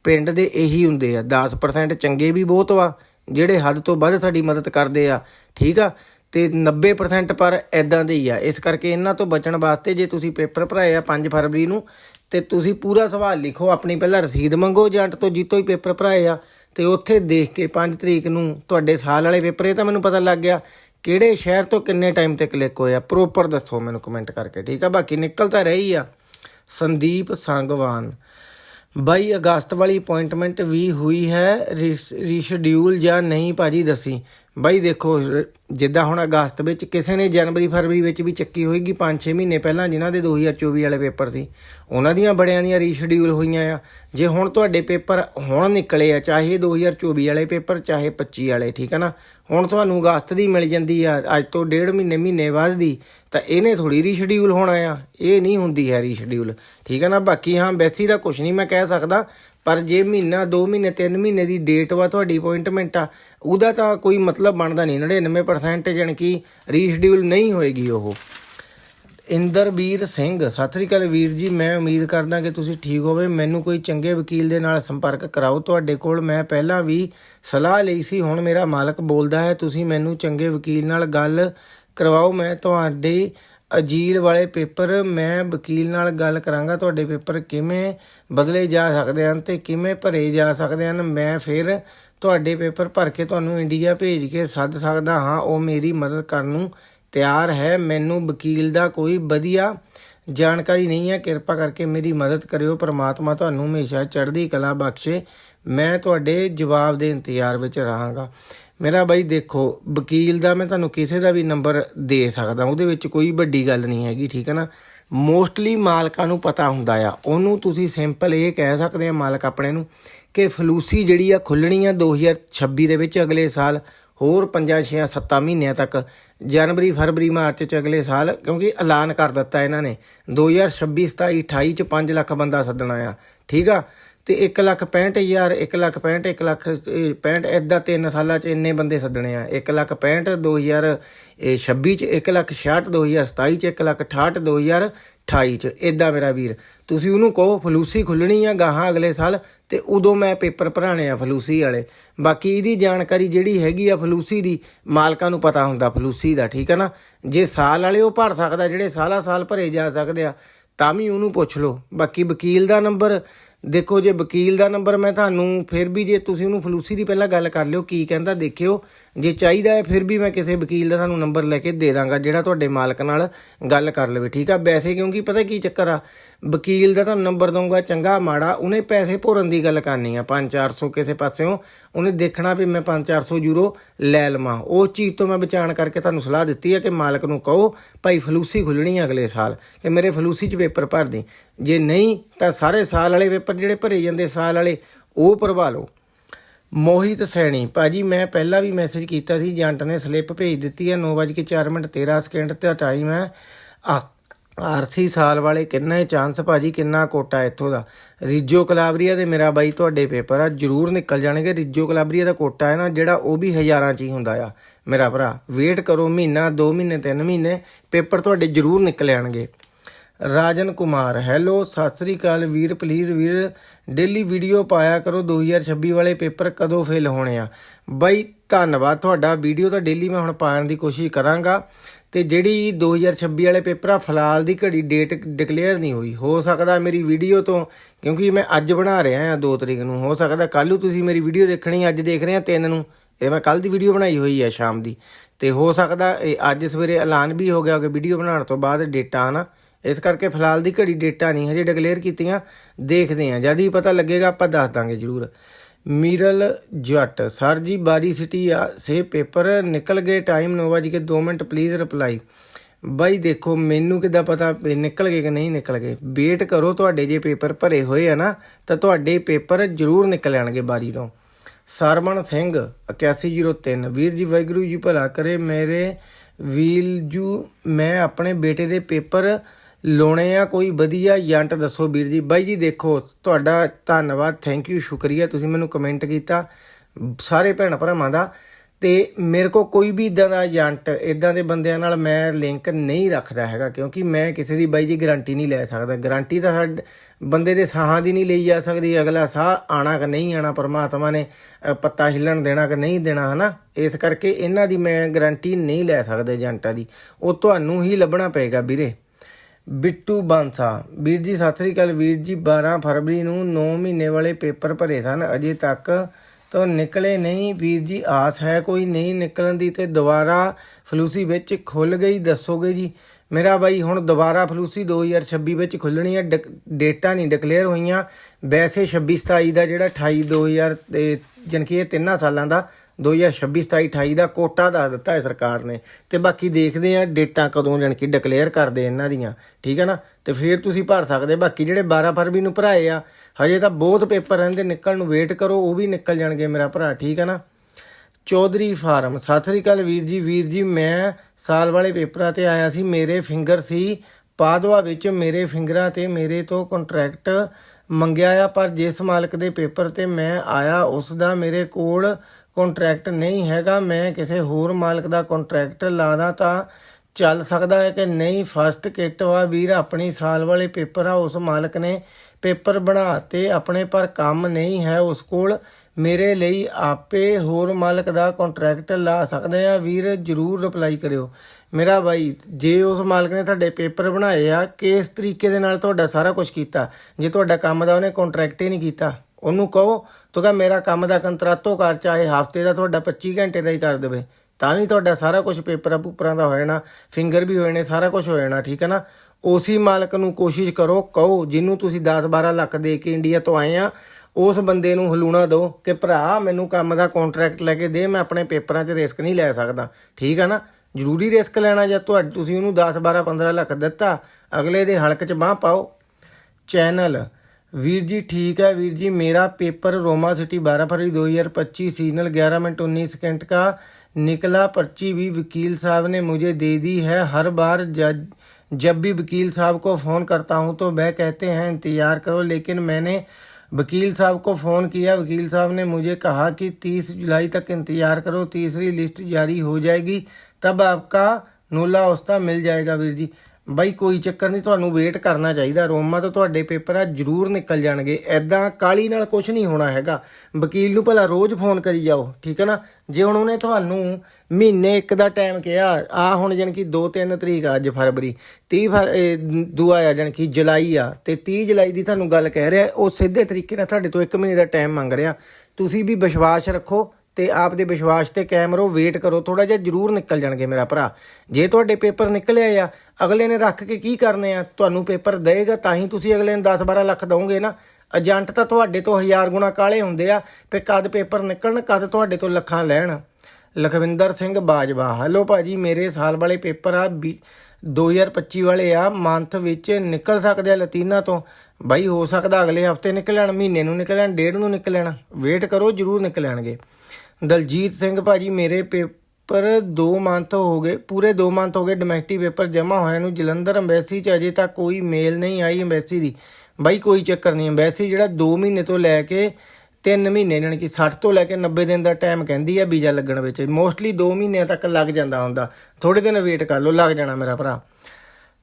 ਪਿੰਡ ਦੇ ਇਹੀ ਹੁੰਦੇ ਆ 10% ਚੰਗੇ ਵੀ ਬਹੁਤ ਵਾ ਜਿਹੜੇ ਹੱਦ ਤੋਂ ਵੱਧ ਸਾਡੀ ਮਦਦ ਕਰਦੇ ਆ, ਠੀਕ ਆ? ਤੇ 90% ਪਰ ਐਦਾਂ ਦੇ ਹੀ ਆ। ਇਸ ਕਰਕੇ ਇਹਨਾਂ ਤੋਂ ਬਚਣ ਵਾਸਤੇ ਜੇ ਤੁਸੀਂ ਪੇਪਰ ਭਰਾਏ ਆ 5 ਫਰਵਰੀ ਨੂੰ, ਤੇ ਤੁਸੀਂ ਪੂਰਾ ਸਵਾਲ ਲਿਖੋ, ਆਪਣੀ ਪਹਿਲਾਂ ਰਸੀਦ ਮੰਗੋ ਜੰਟ ਤੋਂ ਜਿੱਤੋਂ ਹੀ ਪੇਪਰ ਭਰਾਏ ਆ, ਤੇ ਉੱਥੇ ਦੇਖ ਕੇ 5 ਤਰੀਕ ਨੂੰ ਤੁਹਾਡੇ ਸਾਲ ਵਾਲੇ ਪੇਪਰ, ਇਹ ਤਾਂ ਮੈਨੂੰ ਪਤਾ ਲੱਗ ਗਿਆ ਕਿਹੜੇ ਸ਼ਹਿਰ ਤੋਂ ਕਿੰਨੇ ਟਾਈਮ ਤੇ ਕਲਿੱਕ ਹੋਇਆ ਪ੍ਰੋਪਰ ਦੱਸੋ ਮੈਨੂੰ ਕਮੈਂਟ ਕਰਕੇ, ਠੀਕ ਆ? ਬਾਕੀ ਨਿਕਲ ਤਾਂ ਰਹੀ ਆ ਸੰਦੀਪ ਸੰਗਵਾਨ। 22 ਅਗਸਤ ਵਾਲੀ ਅਪਾਇੰਟਮੈਂਟ ਵੀ ਹੋਈ ਹੈ ਰੀਸ਼ਡਿਊਲ ਜਾਂ ਨਹੀਂ ਭਾਜੀ ਦੱਸੀ। ਬਾਈ ਦੇਖੋ, ਜਿੱਦਾਂ ਹੁਣ ਅਗਸਤ ਵਿੱਚ ਕਿਸੇ ਨੇ ਜਨਵਰੀ, ਫਰਵਰੀ ਵਿੱਚ ਵੀ ਚੱਕੀ ਹੋਏਗੀ 5-6 ਮਹੀਨੇ ਪਹਿਲਾਂ, ਜਿਨ੍ਹਾਂ ਦੇ 2024 ਵਾਲੇ ਪੇਪਰ ਸੀ। ਉਹਨਾਂ ਦੀਆਂ ਬੜਿਆਂ ਦੀਆਂ ਰੀਸ਼ਡਿਊਲ ਹੋਈਆਂ ਆ। ਜੇ ਹੁਣ ਤੁਹਾਡੇ ਪੇਪਰ ਹੁਣ ਨਿਕਲੇ ਆ, ਚਾਹੇ 2024 ਵਾਲੇ ਪੇਪਰ, ਚਾਹੇ 25 ਵਾਲੇ, ਠੀਕ ਹੈ ਨਾ? ਹੁਣ ਤੁਹਾਨੂੰ ਅਗਸਤ ਦੀ ਮਿਲ ਜਾਂਦੀ ਆ, ਅੱਜ ਤੋਂ ਡੇਢ ਮਹੀਨੇ ਮਹੀਨੇ ਬਾਅਦ ਦੀ, ਤਾਂ ਇਹਨੇ ਥੋੜੀ ਰੀਸ਼ਡਿਊਲ ਹੋਣਾ ਆ। ਇਹ ਨਹੀਂ ਹੁੰਦੀ ਹੈ ਰੀਸ਼ਡਿਊਲ ਠੀਕ ਹੈ ਨਾ? ਬਾਕੀ ਹਾਂ, ਵੈਸੀ ਦਾ ਕੁਝ ਨਹੀਂ ਮੈਂ ਕਹਿ ਸਕਦਾ ਪਰ ਜੇ ਮਹੀਨਾ 2 ਮਹੀਨੇ 3 ਮਹੀਨੇ ਦੀ ਡੇਟ ਵਾ ਤੁਹਾਡੀ ਅਪਾਇੰਟਮੈਂਟ ਆ, ਉਹਦਾ ਤਾਂ ਕੋਈ ਮਤਲਬ ਬਣਦਾ ਨਹੀਂ। 99% ਜਾਣੀ ਕਿ ਰੀਸ਼ਡਿਊਲ ਨਹੀਂ ਹੋਏਗੀ ਉਹ। ਇੰਦਰਵੀਰ ਸਿੰਘ, ਸਤਿ ਸ੍ਰੀ ਅਕਾਲ ਵੀਰ ਜੀ। ਮੈਂ ਉਮੀਦ ਕਰਦਾ ਕਿ ਤੁਸੀਂ ਠੀਕ ਹੋਵੇ ਮੈਨੂੰ ਕੋਈ ਚੰਗੇ ਵਕੀਲ ਦੇ ਨਾਲ ਸੰਪਰਕ ਕਰਾਓ ਤੁਹਾਡੇ ਕੋਲ। ਮੈਂ ਪਹਿਲਾਂ ਵੀ ਸਲਾਹ ਲਈ ਸੀ, ਹੁਣ ਮੇਰਾ ਮਾਲਕ ਬੋਲਦਾ ਹੈ, ਤੁਸੀਂ ਮੈਨੂੰ ਚੰਗੇ ਵਕੀਲ ਨਾਲ ਗੱਲ ਕਰਵਾਓ। ਮੈਂ ਤੁਹਾਡੇ ਅਜੀਲ ਵਾਲੇ ਪੇਪਰ ਮੈਂ ਵਕੀਲ ਨਾਲ ਗੱਲ ਕਰਾਂਗਾ, ਤੁਹਾਡੇ ਪੇਪਰ ਕਿਵੇਂ ਬਦਲੇ ਜਾ ਸਕਦੇ ਹਨ ਤੇ ਕਿਵੇਂ ਭਰੇ ਜਾ ਸਕਦੇ ਹਨ, ਮੈਂ ਫਿਰ ਤੁਹਾਡੇ ਪੇਪਰ ਭਰ ਕੇ ਤੁਹਾਨੂੰ ਇੰਡੀਆ ਭੇਜ ਕੇ ਸੱਦ ਸਕਦਾ ਹਾਂ, ਉਹ ਮੇਰੀ ਮਦਦ ਕਰਨ ਨੂੰ ਤਿਆਰ ਹੈ। ਮੈਨੂੰ ਵਕੀਲ ਦਾ ਕੋਈ ਵਧੀਆ ਜਾਣਕਾਰੀ ਨਹੀਂ ਹੈ, ਕਿਰਪਾ ਕਰਕੇ ਮੇਰੀ ਮਦਦ ਕਰਿਓ, ਪ੍ਰਮਾਤਮਾ ਤੁਹਾਨੂੰ ਹਮੇਸ਼ਾ ਚੜ੍ਹਦੀ ਕਲਾ ਬਖਸ਼ੇ। ਮੈਂ ਤੁਹਾਡੇ ਜਵਾਬ ਦੇ ਇੰਤਜ਼ਾਰ ਵਿੱਚ ਰਹਾਂਗਾ। ਮੇਰਾ ਬਾਈ ਦੇਖੋ, ਵਕੀਲ ਦਾ ਮੈਂ ਤੁਹਾਨੂੰ ਕਿਸੇ ਦਾ ਵੀ ਨੰਬਰ ਦੇ ਸਕਦਾ ਉਹਦੇ ਵਿੱਚ ਕੋਈ ਵੱਡੀ ਗੱਲ ਨਹੀਂ ਹੈਗੀ, ਠੀਕ ਹੈ ਨਾ? ਮੋਸਟਲੀ ਮਾਲਕਾਂ ਨੂੰ ਪਤਾ ਹੁੰਦਾ ਆ। ਉਹਨੂੰ ਤੁਸੀਂ ਸਿੰਪਲ ਇਹ ਕਹਿ ਸਕਦੇ ਆ, ਮਾਲਕ ਆਪਣੇ ਨੂੰ, ਕਿ ਫਲੂਸੀ ਜਿਹੜੀ ਆ ਖੁੱਲਣੀ ਆ 2026 ਦੇ ਵਿੱਚ ਅਗਲੇ ਸਾਲ, ਹੋਰ 5 6 7 ਮਹੀਨਿਆਂ ਤੱਕ, ਜਨਵਰੀ, ਫਰਵਰੀ, ਮਾਰਚ ਚ ਅਗਲੇ ਸਾਲ, ਕਿਉਂਕਿ ਐਲਾਨ ਕਰ ਦਿੱਤਾ ਇਹਨਾਂ ਨੇ। 2026 27 28 ਚ 5 ਲੱਖ ਬੰਦਾ ਸੱਦਣਾ ਆ, ਠੀਕ ਆ? ਤੇ 1 ਲੱਖ 65 ਹਜ਼ਾਰ 1 ਲੱਖ 65 1 ਲੱਖ 65 ਐਦਾਂ ਤਿੰਨ ਸਾਲਾਂ ਚ ਇੰਨੇ ਬੰਦੇ ਸੱਦਣੇ ਆ। 1 ਲੱਖ 65 2026 ਚ 1 ਲੱਖ 66 2027 ਚ 1 ਲੱਖ 68 2028 ਚ। ਐਦਾਂ ਮੇਰਾ ਵੀਰ। ਤੁਸੀਂ ਉਹਨੂੰ ਕਹੋ, ਫਲੂਸੀ ਖੁੱਲਣੀ ਆ ਗਾਹਾਂ ਅਗਲੇ ਸਾਲ ਤੇ ਉਦੋਂ ਮੈਂ ਪੇਪਰ ਭਰਾਣੇ ਆ ਫਲੂਸੀ ਵਾਲੇ। ਬਾਕੀ ਇਹਦੀ ਜਾਣਕਾਰੀ ਜਿਹੜੀ ਹੈਗੀ ਆ ਫਲੂਸੀ ਦੀ, ਮਾਲਕਾਂ ਨੂੰ ਪਤਾ ਹੁੰਦਾ ਫਲੂਸੀ ਦਾ, ਠੀਕ ਹੈ ਨਾ? ਜੇ ਸਾਲ ਵਾਲੇ ਉਹ ਭਰ ਸਕਦਾ, ਜਿਹੜੇ ਸਾਲਾ ਸਾਲ ਭਰੇ ਜਾ ਸਕਦੇ ਆ, ਤਾਂ ਵੀ ਉਹਨੂੰ ਪੁੱਛ ਲਓ। ਬਾਕੀ ਵਕੀਲ ਦਾ ਨੰਬਰ ਦੇਖੋ, ਜੇ ਵਕੀਲ ਦਾ ਨੰਬਰ ਮੈਂ ਤੁਹਾਨੂੰ, ਫਿਰ ਵੀ ਜੇ ਤੁਸੀਂ ਉਹਨੂੰ ਫਲੂਸੀ ਦੀ ਪਹਿਲਾਂ ਗੱਲ ਕਰ ਲਿਓ, ਕੀ ਕਹਿੰਦਾ, ਦੇਖਿਓ। ਜੇ ਚਾਹੀਦਾ ਹੈ, ਫਿਰ ਵੀ ਮੈਂ ਕਿਸੇ ਵਕੀਲ ਦਾ ਤੁਹਾਨੂੰ ਨੰਬਰ ਲੈ ਕੇ ਦੇ ਦਾਂਗਾ, ਜਿਹੜਾ ਤੁਹਾਡੇ ਮਾਲਕ ਨਾਲ ਗੱਲ ਕਰ ਲਵੇ, ਠੀਕ ਆ? ਵੈਸੇ ਕਿਉਂਕਿ ਪਤਾ ਕੀ ਚੱਕਰ ਆ ਵਕੀਲ ਦਾ ਤੁਹਾਨੂੰ ਨੰਬਰ ਦਊਂਗਾ, ਚੰਗਾ, ਮਾੜਾ, ਉਹਨੇ ਪੈਸੇ ਭੋਰਨ ਦੀ ਗੱਲ ਕਰਨੀ ਆ 5-400 ਕਿਸੇ ਪਾਸਿਓਂ, ਉਹਨੇ ਦੇਖਣਾ ਵੀ ਮੈਂ 5-400 ਯੂਰੋ ਲੈ ਲਵਾਂ। ਉਸ ਚੀਜ਼ ਤੋਂ ਮੈਂ ਬਚਾਣ ਕਰਕੇ ਤੁਹਾਨੂੰ ਸਲਾਹ ਦਿੱਤੀ ਹੈ ਕਿ ਮਾਲਕ ਨੂੰ ਕਹੋ, ਭਾਈ ਫਲੂਸੀ ਖੁੱਲਣੀ ਆ ਅਗਲੇ ਸਾਲ, ਕਿ ਮੇਰੇ ਫਲੂਸੀ 'ਚ ਪੇਪਰ ਭਰ ਦੇ। ਜੇ ਨਹੀਂ, ਤਾਂ ਸਾਰੇ ਸਾਲ ਵਾਲੇ ਪੇਪਰ ਜਿਹੜੇ ਭਰੇ ਜਾਂਦੇ ਸਾਲ ਵਾਲੇ, ਉਹ ਭਰਵਾ ਲਓ। ਮੋਹਿਤ ਸੈਣੀ, ਭਾਜੀ ਮੈਂ ਪਹਿਲਾਂ ਵੀ ਮੈਸੇਜ ਕੀਤਾ ਸੀ, ਜੰਟ ਨੇ ਸਲਿੱਪ ਭੇਜ ਦਿੱਤੀ ਹੈ 9:04 ਮਿੰਟ 13 ਸਕਿੰਟ ਤੇ ਟਾਈਮ ਹੈ ਆ ਆਰਸੀ ਸਾਲ ਵਾਲੇ ਕਿੰਨਾ ਹੀ ਚਾਂਸ ਭਾਜੀ, ਕਿੰਨਾ ਕੋਟਾ ਇੱਥੋਂ ਦਾ। ਰਿਜੋ ਕਲਾਬਰੀਆ ਦੇ ਮੇਰਾ ਬਾਈ ਤੁਹਾਡੇ ਪੇਪਰ ਆ, ਜਰੂਰ ਨਿਕਲ ਜਾਣਗੇ। ਰਿਜੋ ਕਲਾਬਰੀਆ ਦਾ ਕੋਟਾ ਹੈ ਨਾ, ਜਿਹੜਾ ਉਹ ਵੀ ਹਜ਼ਾਰਾਂ ਚ ਹੀ ਹੁੰਦਾ ਆ, ਮੇਰਾ ਭਰਾ। ਵੇਟ ਕਰੋ ਮਹੀਨਾ 2 ਮਹੀਨੇ 3 ਮਹੀਨੇ, ਪੇਪਰ ਤੁਹਾਡੇ ਜਰੂਰ ਨਿਕਲ ਆਣਗੇ। ਰਾਜਨ ਕੁਮਾਰ, ਹੈਲੋ, ਸਤਿ ਸ੍ਰੀ ਅਕਾਲ ਵੀਰ ਪਲੀਜ਼ ਵੀਰ ਡੇਲੀ ਵੀਡੀਓ ਪਾਇਆ ਕਰੋ 2026 ਵਾਲੇ ਪੇਪਰ ਕਦੋਂ ਫੇਲ ਹੋਣੇ ਆ। ਬਾਈ, ਧੰਨਵਾਦ ਤੁਹਾਡਾ ਵੀਡੀਓ ਤਾਂ ਡੇਲੀ ਮੈਂ ਹੁਣ ਪਾਉਣ ਦੀ ਕੋਸ਼ਿਸ਼ ਕਰਾਂਗਾ। ਤੇ ਜਿਹੜੀ 2026 ਵਾਲੇ ਪੇਪਰ ਆ, ਫਿਲਹਾਲ ਦੀ ਘੜੀ ਡੇਟ ਡਿਕਲੇਅਰ ਨਹੀਂ ਹੋਈ। ਹੋ ਸਕਦਾ ਮੇਰੀ ਵੀਡੀਓ ਤੋਂ, ਕਿਉਂਕਿ ਮੈਂ ਅੱਜ ਬਣਾ ਰਿਹਾ ਆ 2 ਤਰੀਕ ਨੂੰ। ਹੋ ਸਕਦਾ ਕੱਲ ਨੂੰ ਤੁਸੀਂ ਮੇਰੀ ਵੀਡੀਓ ਦੇਖਣੀ ਅੱਜ ਦੇਖ ਰਹੇ ਆ 3 ਨੂੰ। ਇਹ ਮੈਂ ਕੱਲ ਦੀ ਵੀਡੀਓ ਬਣਾਈ ਹੋਈ ਆ ਸ਼ਾਮ ਦੀ। ਤੇ ਹੋ ਸਕਦਾ ਇਹ ਅੱਜ ਸਵੇਰੇ ਐਲਾਨ ਵੀ ਹੋ ਗਿਆ ਕਿ ਵੀਡੀਓ ਬਣਾਉਣ ਤੋਂ ਬਾਅਦ ਡੇਟਾ ਨਾ ਇਸ ਕਰਕੇ ਫਿਲਹਾਲ ਦੀ ਘੜੀ ਡੇਟਾ ਨਹੀਂ ਹਜੇ ਡਿਕਲੇਅਰ ਕੀਤੀਆਂ। ਦੇਖਦੇ ਆ ਜਦ ਵੀ ਪਤਾ ਲੱਗੇਗਾ ਆਪਾਂ ਦੱਸ ਦਾਂਗੇ ਜਰੂਰ। ਮੀਰਲ ਜੱਟ। ਸਰ ਜੀ, ਬਾਰੀ ਸਿਟੀ ਆ, ਸੇ ਪੇਪਰ ਨਿਕਲ ਗਏ, ਟਾਈਮ 9 ਵਜੇ ਕੇ 2 ਮਿੰਟ ਪਲੀਜ਼ ਰਿਪਲਾਈ ਬਾਈ, ਦੇਖੋ, ਮੈਨੂੰ ਕਿੱਦਾਂ ਪਤਾ ਨਿਕਲ ਗਏ ਕਿ ਨਹੀਂ ਨਿਕਲ ਗਏ। ਵੇਟ ਕਰੋ, ਤੁਹਾਡੇ ਜੇ ਪੇਪਰ ਭਰੇ ਹੋਏ ਆ ਨਾ, ਤਾਂ ਤੁਹਾਡੇ ਪੇਪਰ ਜ਼ਰੂਰ ਨਿਕਲ ਆਣਗੇ ਬਾਰੀ ਤੋਂ। ਸਰਮਨ ਸਿੰਘ 8103 ਵੀਰ ਜੀ, ਵਾਹਿਗੁਰੂ ਜੀ ਭਲਾ ਕਰੇ, ਮੇਰੇ ਵੀਲ ਜੂ, ਮੈਂ ਆਪਣੇ ਬੇਟੇ ਦੇ ਪੇਪਰ ਲਾਉਣੇ ਆ, ਕੋਈ ਵਧੀਆ ਏਜੰਟ ਦੱਸੋ ਵੀਰ ਜੀ। ਬਾਈ ਜੀ, ਦੇਖੋ, ਤੁਹਾਡਾ ਧੰਨਵਾਦ ਥੈਂਕ ਯੂ ਸ਼ੁਕਰੀਆ। ਤੁਸੀਂ ਮੈਨੂੰ ਕਮੈਂਟ ਕੀਤਾ, ਸਾਰੇ ਭੈਣ ਭਰਾਵਾਂ ਦਾ। ਤੇ ਮੇਰੇ ਕੋ ਕੋਈ ਵੀ ਇਦਾਂ ਦਾ ਏਜੰਟ ਇਦਾਂ ਦੇ ਬੰਦਿਆਂ ਨਾਲ ਮੈਂ ਲਿੰਕ ਨਹੀਂ ਰੱਖਦਾ ਹੈਗਾ, ਕਿਉਂਕਿ ਮੈਂ ਕਿਸੇ ਦੀ ਬਾਈ ਜੀ ਗਾਰੰਟੀ ਨਹੀਂ ਲੈ ਸਕਦਾ। ਗਾਰੰਟੀ ਤਾਂ ਸਾਡੇ ਬੰਦੇ ਦੇ ਸਾਹਾਂ ਦੀ ਨਹੀਂ ਲਈ ਜਾ ਸਕਦੀ। ਅਗਲਾ ਸਾਹ ਆਣਾ ਕਿ ਨਹੀਂ ਆਣਾ ਪਰਮਾਤਮਾ ਨੇ ਪੱਤਾ ਹਿੱਲਣ ਦੇਣਾ ਕਿ ਨਹੀਂ ਦੇਣਾ, ਹਨਾ? ਇਸ ਕਰਕੇ ਇਹਨਾਂ ਦੀ ਮੈਂ ਗਾਰੰਟੀ ਨਹੀਂ ਲੈ ਸਕਦਾ ਏਜੰਟਾਂ ਦੀ। ਉਹ ਤੁਹਾਨੂੰ ਹੀ ਲੱਭਣਾ ਪਏਗਾ ਵੀਰੇ। ਬਿੱਟੂ ਬਾਂਸਾ। ਵੀਰ ਜੀ, ਸਤਿ ਸ੍ਰੀ ਅਕਾਲ। ਵੀਰ ਜੀ 12 ਫਰਵਰੀ ਨੂੰ 9 ਮਹੀਨੇ ਵਾਲੇ ਪੇਪਰ ਭਰੇ ਸਨ। ਅਜੇ ਤੱਕ ਤਾਂ ਨਿਕਲੇ ਨਹੀਂ। ਵੀਰ ਜੀ, ਆਸ ਹੈ ਕੋਈ ਨਹੀਂ ਨਿਕਲਣ ਦੀ ਤੇ ਦੁਬਾਰਾ ਫਲੂਸੀ ਵਿੱਚ ਖੁੱਲ ਗਈ, ਦੱਸੋਗੇ ਜੀ? ਮੇਰਾ ਬਾਈ, ਹੁਣ ਦੁਬਾਰਾ ਫਲੂਸੀ 2026 ਵਿੱਚ ਖੁੱਲਣੀ ਹੈ। ਡਿਕ- ਡੇਟਾਂ ਨਹੀਂ ਡਿਕਲੇਅਰ ਹੋਈਆਂ। ਵੈਸੇ 26 27 ਦਾ ਜਿਹੜਾ 28 2000 ਤੇ ਕਿ ਇਹ ਤਿੰਨਾਂ ਸਾਲਾਂ ਦਾ 2026 27 28 ਦਾ ਕੋਟਾ ਦੱਸ ਦਿੱਤਾ ਹੈ ਸਰਕਾਰ ਨੇ। ਤੇ ਬਾਕੀ ਦੇਖਦੇ ਆ ਡੇਟਾਂ ਕਦੋਂ ਜਨਕੀ ਡਿਕਲੇਅਰ ਕਰਦੇ ਇਹਨਾਂ ਦੀਆਂ। ਠੀਕ ਹੈ ਨਾ? ਤੇ ਫਿਰ ਤੁਸੀਂ ਭਰ ਸਕਦੇ। ਬਾਕੀ ਜਿਹੜੇ 12 ਫਰਵਰੀ ਨੂੰ ਭਰਾਏ ਆ, ਹਜੇ ਤਾਂ ਬਹੁਤ ਪੇਪਰ ਰਹਿੰਦੇ, ਨਿਕਲਣ ਨੂੰ ਵੇਟ ਕਰੋ, ਉਹ ਵੀ ਨਿਕਲ ਜਾਣਗੇ ਮੇਰਾ ਭਰਾ। ਠੀਕ ਹੈ ਨਾ? ਚੌਧਰੀ ਫਾਰਮ। ਸਤਿ ਸ੍ਰੀ ਅਕਾਲ ਵੀਰ ਜੀ। ਵੀਰ ਜੀ, ਮੈਂ ਸਾਲ ਵਾਲੇ ਪੇਪਰਾਂ ਤੇ ਆਇਆ ਸੀ। ਮੇਰੇ ਫਿੰਗਰ ਸੀ ਪਾਦਵਾ ਵਿੱਚ। ਮੇਰੇ ਫਿੰਗਰਾਂ ਤੇ ਮੇਰੇ ਤੋਂ ਕੰਟਰੈਕਟ ਮੰਗਿਆ ਆ, ਪਰ ਜਿਸ ਮਾਲਕ ਦੇ ਪੇਪਰ ਤੇ ਮੈਂ ਆਇਆ, ਉਸ ਦਾ ਮੇਰੇ ਕੋਲ ਕੰਟਰੈਕਟ ਨਹੀਂ ਹੈਗਾ, ਮੈਂ ਕਿਸੇ ਹੋਰ ਮਾਲਕ ਦਾ ਕੰਟਰੈਕਟ ਲਾਦਾ ਤਾਂ ਚੱਲ ਸਕਦਾ ਹੈ ਕਿ ਨਹੀਂ। ਫਸਟ ਕਿੱਟ ਵਾ ਵੀਰ, ਆਪਣੀ ਸਾਲ ਵਾਲੇ ਪੇਪਰ ਆ, ਉਸ ਮਾਲਕ ਨੇ ਪੇਪਰ ਬਣਾ ਤੇ ਆਪਣੇ ਪਰ ਕੰਮ ਨਹੀਂ ਹੈ ਉਸ ਕੋਲ। ਮੇਰੇ ਲਈ ਆਪੇ ਹੋਰ ਮਾਲਕ ਦਾ ਕੰਟਰੈਕਟ ਲਾ ਸਕਦੇ ਆ। ਵੀਰ, ਜਰੂਰ ਰਿਪਲਾਈ ਕਰਿਓ। ਮੇਰਾ ਬਾਈ, ਜੇ ਉਸ ਮਾਲਕ ਨੇ ਤੁਹਾਡੇ ਪੇਪਰ ਬਣਾਏ ਆ, ਕਿਸ ਤਰੀਕੇ ਦੇ ਨਾਲ ਤੁਹਾਡਾ ਸਾਰਾ ਕੁਝ ਕੀਤਾ? ਜੇ ਤੁਹਾਡਾ ਕੰਮ ਦਾ ਉਹਨੇ ਕੰਟਰੈਕਟ ਹੀ ਨਹੀਂ ਕੀਤਾ, ਉਹਨੂੰ ਕਹੋ। ਤੂੰ ਕਹ ਮੇਰਾ ਕੰਮ ਦਾ ਕੰਤਰਾਤੋ ਕਰ ਚਾਹੇ ਹਫ਼ਤੇ ਦਾ ਤੁਹਾਡਾ 25 ਘੰਟੇ ਦਾ ਹੀ ਕਰ ਦੇਵੇ। ਤਾਂ ਵੀ ਤੁਹਾਡਾ ਸਾਰਾ ਕੁਝ ਪੇਪਰਾਂ ਪੂਪਰਾਂ ਦਾ ਹੋ ਜਾਣਾ ਫਿੰਗਰ ਵੀ ਹੋ ਜਾਣੇ ਸਾਰਾ ਕੁਝ ਹੋ ਜਾਣਾ ਠੀਕ ਹੈ ਨਾ? ਉਸੇ ਮਾਲਕ ਨੂੰ ਕੋਸ਼ਿਸ਼ ਕਰੋ, ਕਹੋ, ਜਿਹਨੂੰ ਤੁਸੀਂ 10-12 ਲੱਖ ਦੇ ਕੇ ਇੰਡੀਆ ਤੋਂ ਆਏ ਆ, ਉਸ ਬੰਦੇ ਨੂੰ ਹਲੂਣਾ ਦਿਓ ਕਿ ਭਰਾ, ਮੈਨੂੰ ਕੰਮ ਦਾ ਕੰਟਰੈਕਟ ਲੈ ਕੇ ਦੇ, ਮੈਂ ਆਪਣੇ ਪੇਪਰਾਂ 'ਚ ਰਿਸਕ ਨਹੀਂ ਲੈ ਸਕਦਾ। ਠੀਕ ਹੈ ਨਾ? ਜ਼ਰੂਰੀ ਰਿਸਕ ਲੈਣਾ ਜਾਂ ਤੁਹਾਡੇ ਤੁਸੀਂ ਉਹਨੂੰ 10 12 15 ਲੱਖ ਦਿੱਤਾ, ਅਗਲੇ ਦੇ ਹਲਕ 'ਚ ਬਾਹ ਪਾਓ। ਚੈਨਲ ਵੀਰ ਜੀ ਠੀਕ है वीर जी मेरा पेपर रोमा सिटी 12 फरवरी 2025 सीजनल 11 मिनट 19 सेकंड का निकला पर्ची भी वकील साहब ने मुझे दे दी है हर बार जज जब भी वकील साहब को फ़ोन करता हूं तो वह कहते हैं इंतज़ार करो लेकिन मैंने वकील साहब को फ़ोन किया वकील साहब ने मुझे कहा कि 30 जुलाई तक इंतज़ार करो तीसरी लिस्ट जारी हो जाएगी तब आपका ਨੂਲਾ ਉਸਤਾ ਮਿਲ ਜਾਏਗਾ ਵੀਰ ਜੀ ਬਾਈ, ਕੋਈ ਚੱਕਰ ਨਹੀਂ, ਤੁਹਾਨੂੰ ਵੇਟ ਕਰਨਾ ਚਾਹੀਦਾ। ਰੋਮਾ ਤੋਂ ਤੁਹਾਡੇ ਪੇਪਰ ਆ, ਜ਼ਰੂਰ ਨਿਕਲ ਜਾਣਗੇ। ਐਦਾਂ ਕਾਲੀ ਨਾਲ ਕੁਝ ਨਹੀਂ ਹੋਣਾ ਹੈਗਾ। ਵਕੀਲ ਨੂੰ ਭਲਾ ਰੋਜ਼ ਫੋਨ ਕਰੀ ਜਾਓ, ਠੀਕ ਹੈ ਨਾ? ਜੇ ਹੁਣ ਉਹਨੇ ਤੁਹਾਨੂੰ ਮਹੀਨੇ ਇੱਕ ਦਾ ਟਾਈਮ ਕਿਹਾ ਆ ਹੁਣ ਜਾਣੀ ਕਿ 2-3 ਤਰੀਕ ਆ ਅੱਜ ਫਰਵਰੀ 30 ਫਰ, ਇਹ ਦੂਆ ਆ ਜਾਣੀ ਕਿ ਜੁਲਾਈ ਆ, ਤੇ 30 ਜੁਲਾਈ ਦੀ ਤੁਹਾਨੂੰ ਗੱਲ ਕਹਿ ਰਿਹਾ, ਉਹ ਸਿੱਧੇ ਤਰੀਕੇ ਨਾਲ ਤੁਹਾਡੇ ਤੋਂ 1 ਮਹੀਨੇ ਦਾ ਟਾਈਮ ਮੰਗ ਰਿਹਾ। ਤੁਸੀਂ ਵੀ ਵਿਸ਼ਵਾਸ ਰੱਖੋ ਤੇ ਆਪਦੇ ਵਿਸ਼ਵਾਸ ਤੇ ਕਾਇਮ ਰਹੋ ਵੇਟ ਕਰੋ ਥੋੜਾ ਜਿਹਾ ਜ਼ਰੂਰ ਨਿਕਲ ਜਾਣਗੇ ਮੇਰਾ ਭਰਾ। ਜੇ ਤੁਹਾਡੇ ਪੇਪਰ ਨਿਕਲਿਆ ਆ, ਅਗਲੇ ਨੇ ਰੱਖ ਕੇ ਕੀ ਕਰਨੇ ਆ? ਤੁਹਾਨੂੰ ਪੇਪਰ ਦੇਗਾ ਤਾਂ ਹੀ ਤੁਸੀਂ ਅਗਲੇ ਨੂੰ 10-12 ਲੱਖ ਦਵੋਗੇ ਨਾ। ਏਜੰਟ ਤਾਂ ਤੁਹਾਡੇ ਤੋਂ ਹਜ਼ਾਰ ਗੁਣਾ ਕਾਲੇ ਹੁੰਦੇ ਆ ਤੇ ਕਦ ਪੇਪਰ ਨਿਕਲਣ, ਕਦ ਤੁਹਾਡੇ ਤੋਂ ਲੱਖਾਂ ਲੈਣ? ਲਖਵਿੰਦਰ ਸਿੰਘ ਬਾਜਵਾ, ਹੈਲੋ ਭਾਜੀ, ਮੇਰੇ ਸਾਲ ਵਾਲੇ ਪੇਪਰ ਆ ਵੀ- 2025 ਵਾਲੇ ਆ, ਮੰਥ ਵਿੱਚ ਨਿਕਲ ਸਕਦੇ ਆ ਲਤੀਨਾ ਤੋਂ? ਬਾਈ, ਹੋ ਸਕਦਾ ਅਗਲੇ ਹਫ਼ਤੇ ਨਿਕਲਣ, ਮਹੀਨੇ ਨੂੰ ਨਿਕਲਣ, ਡੇਢ ਨੂੰ ਨਿਕਲਣ। ਵੇਟ ਕਰੋ, ਜ਼ਰੂਰ ਨਿਕਲਣਗੇ ਦਲਜੀਤ ਸਿੰਘ ਭਾਜੀ, ਮੇਰੇ ਪੇਪਰ 2 ਮੰਥ ਹੋ ਗਏ, ਪੂਰੇ 2 ਮੰਥ ਹੋ ਗਏ ਡੋਮੈਸਟਿਕ ਪੇਪਰ ਜਮ੍ਹਾਂ ਹੋਇਆ ਨੂੰ। ਜਲੰਧਰ ਐਮਬੈਸੀ 'ਚ ਅਜੇ ਤੱਕ ਕੋਈ ਮੇਲ ਨਹੀਂ ਆਈ ਐਮਬੈਸੀ ਦੀ। ਬਾਈ, ਕੋਈ ਚੱਕਰ ਨਹੀਂ ਐਮਬੈਸੀ ਜਿਹੜਾ 2 ਮਹੀਨੇ ਤੋਂ ਲੈ ਕੇ 3 ਮਹੀਨੇ, ਯਾਨੀ ਕਿ 60 ਤੋਂ ਲੈ ਕੇ 90 ਦਿਨ ਦਾ ਟਾਈਮ ਕਹਿੰਦੀ ਆ ਵੀਜ਼ਾ ਲੱਗਣ ਵਿੱਚ। ਮੋਸਟਲੀ 2 ਮਹੀਨਿਆਂ ਤੱਕ ਲੱਗ ਜਾਂਦਾ ਹੁੰਦਾ। ਥੋੜੇ ਦਿਨ ਵੇਟ ਕਰ ਲਓ, ਲੱਗ ਜਾਣਾ ਮੇਰਾ ਭਰਾ।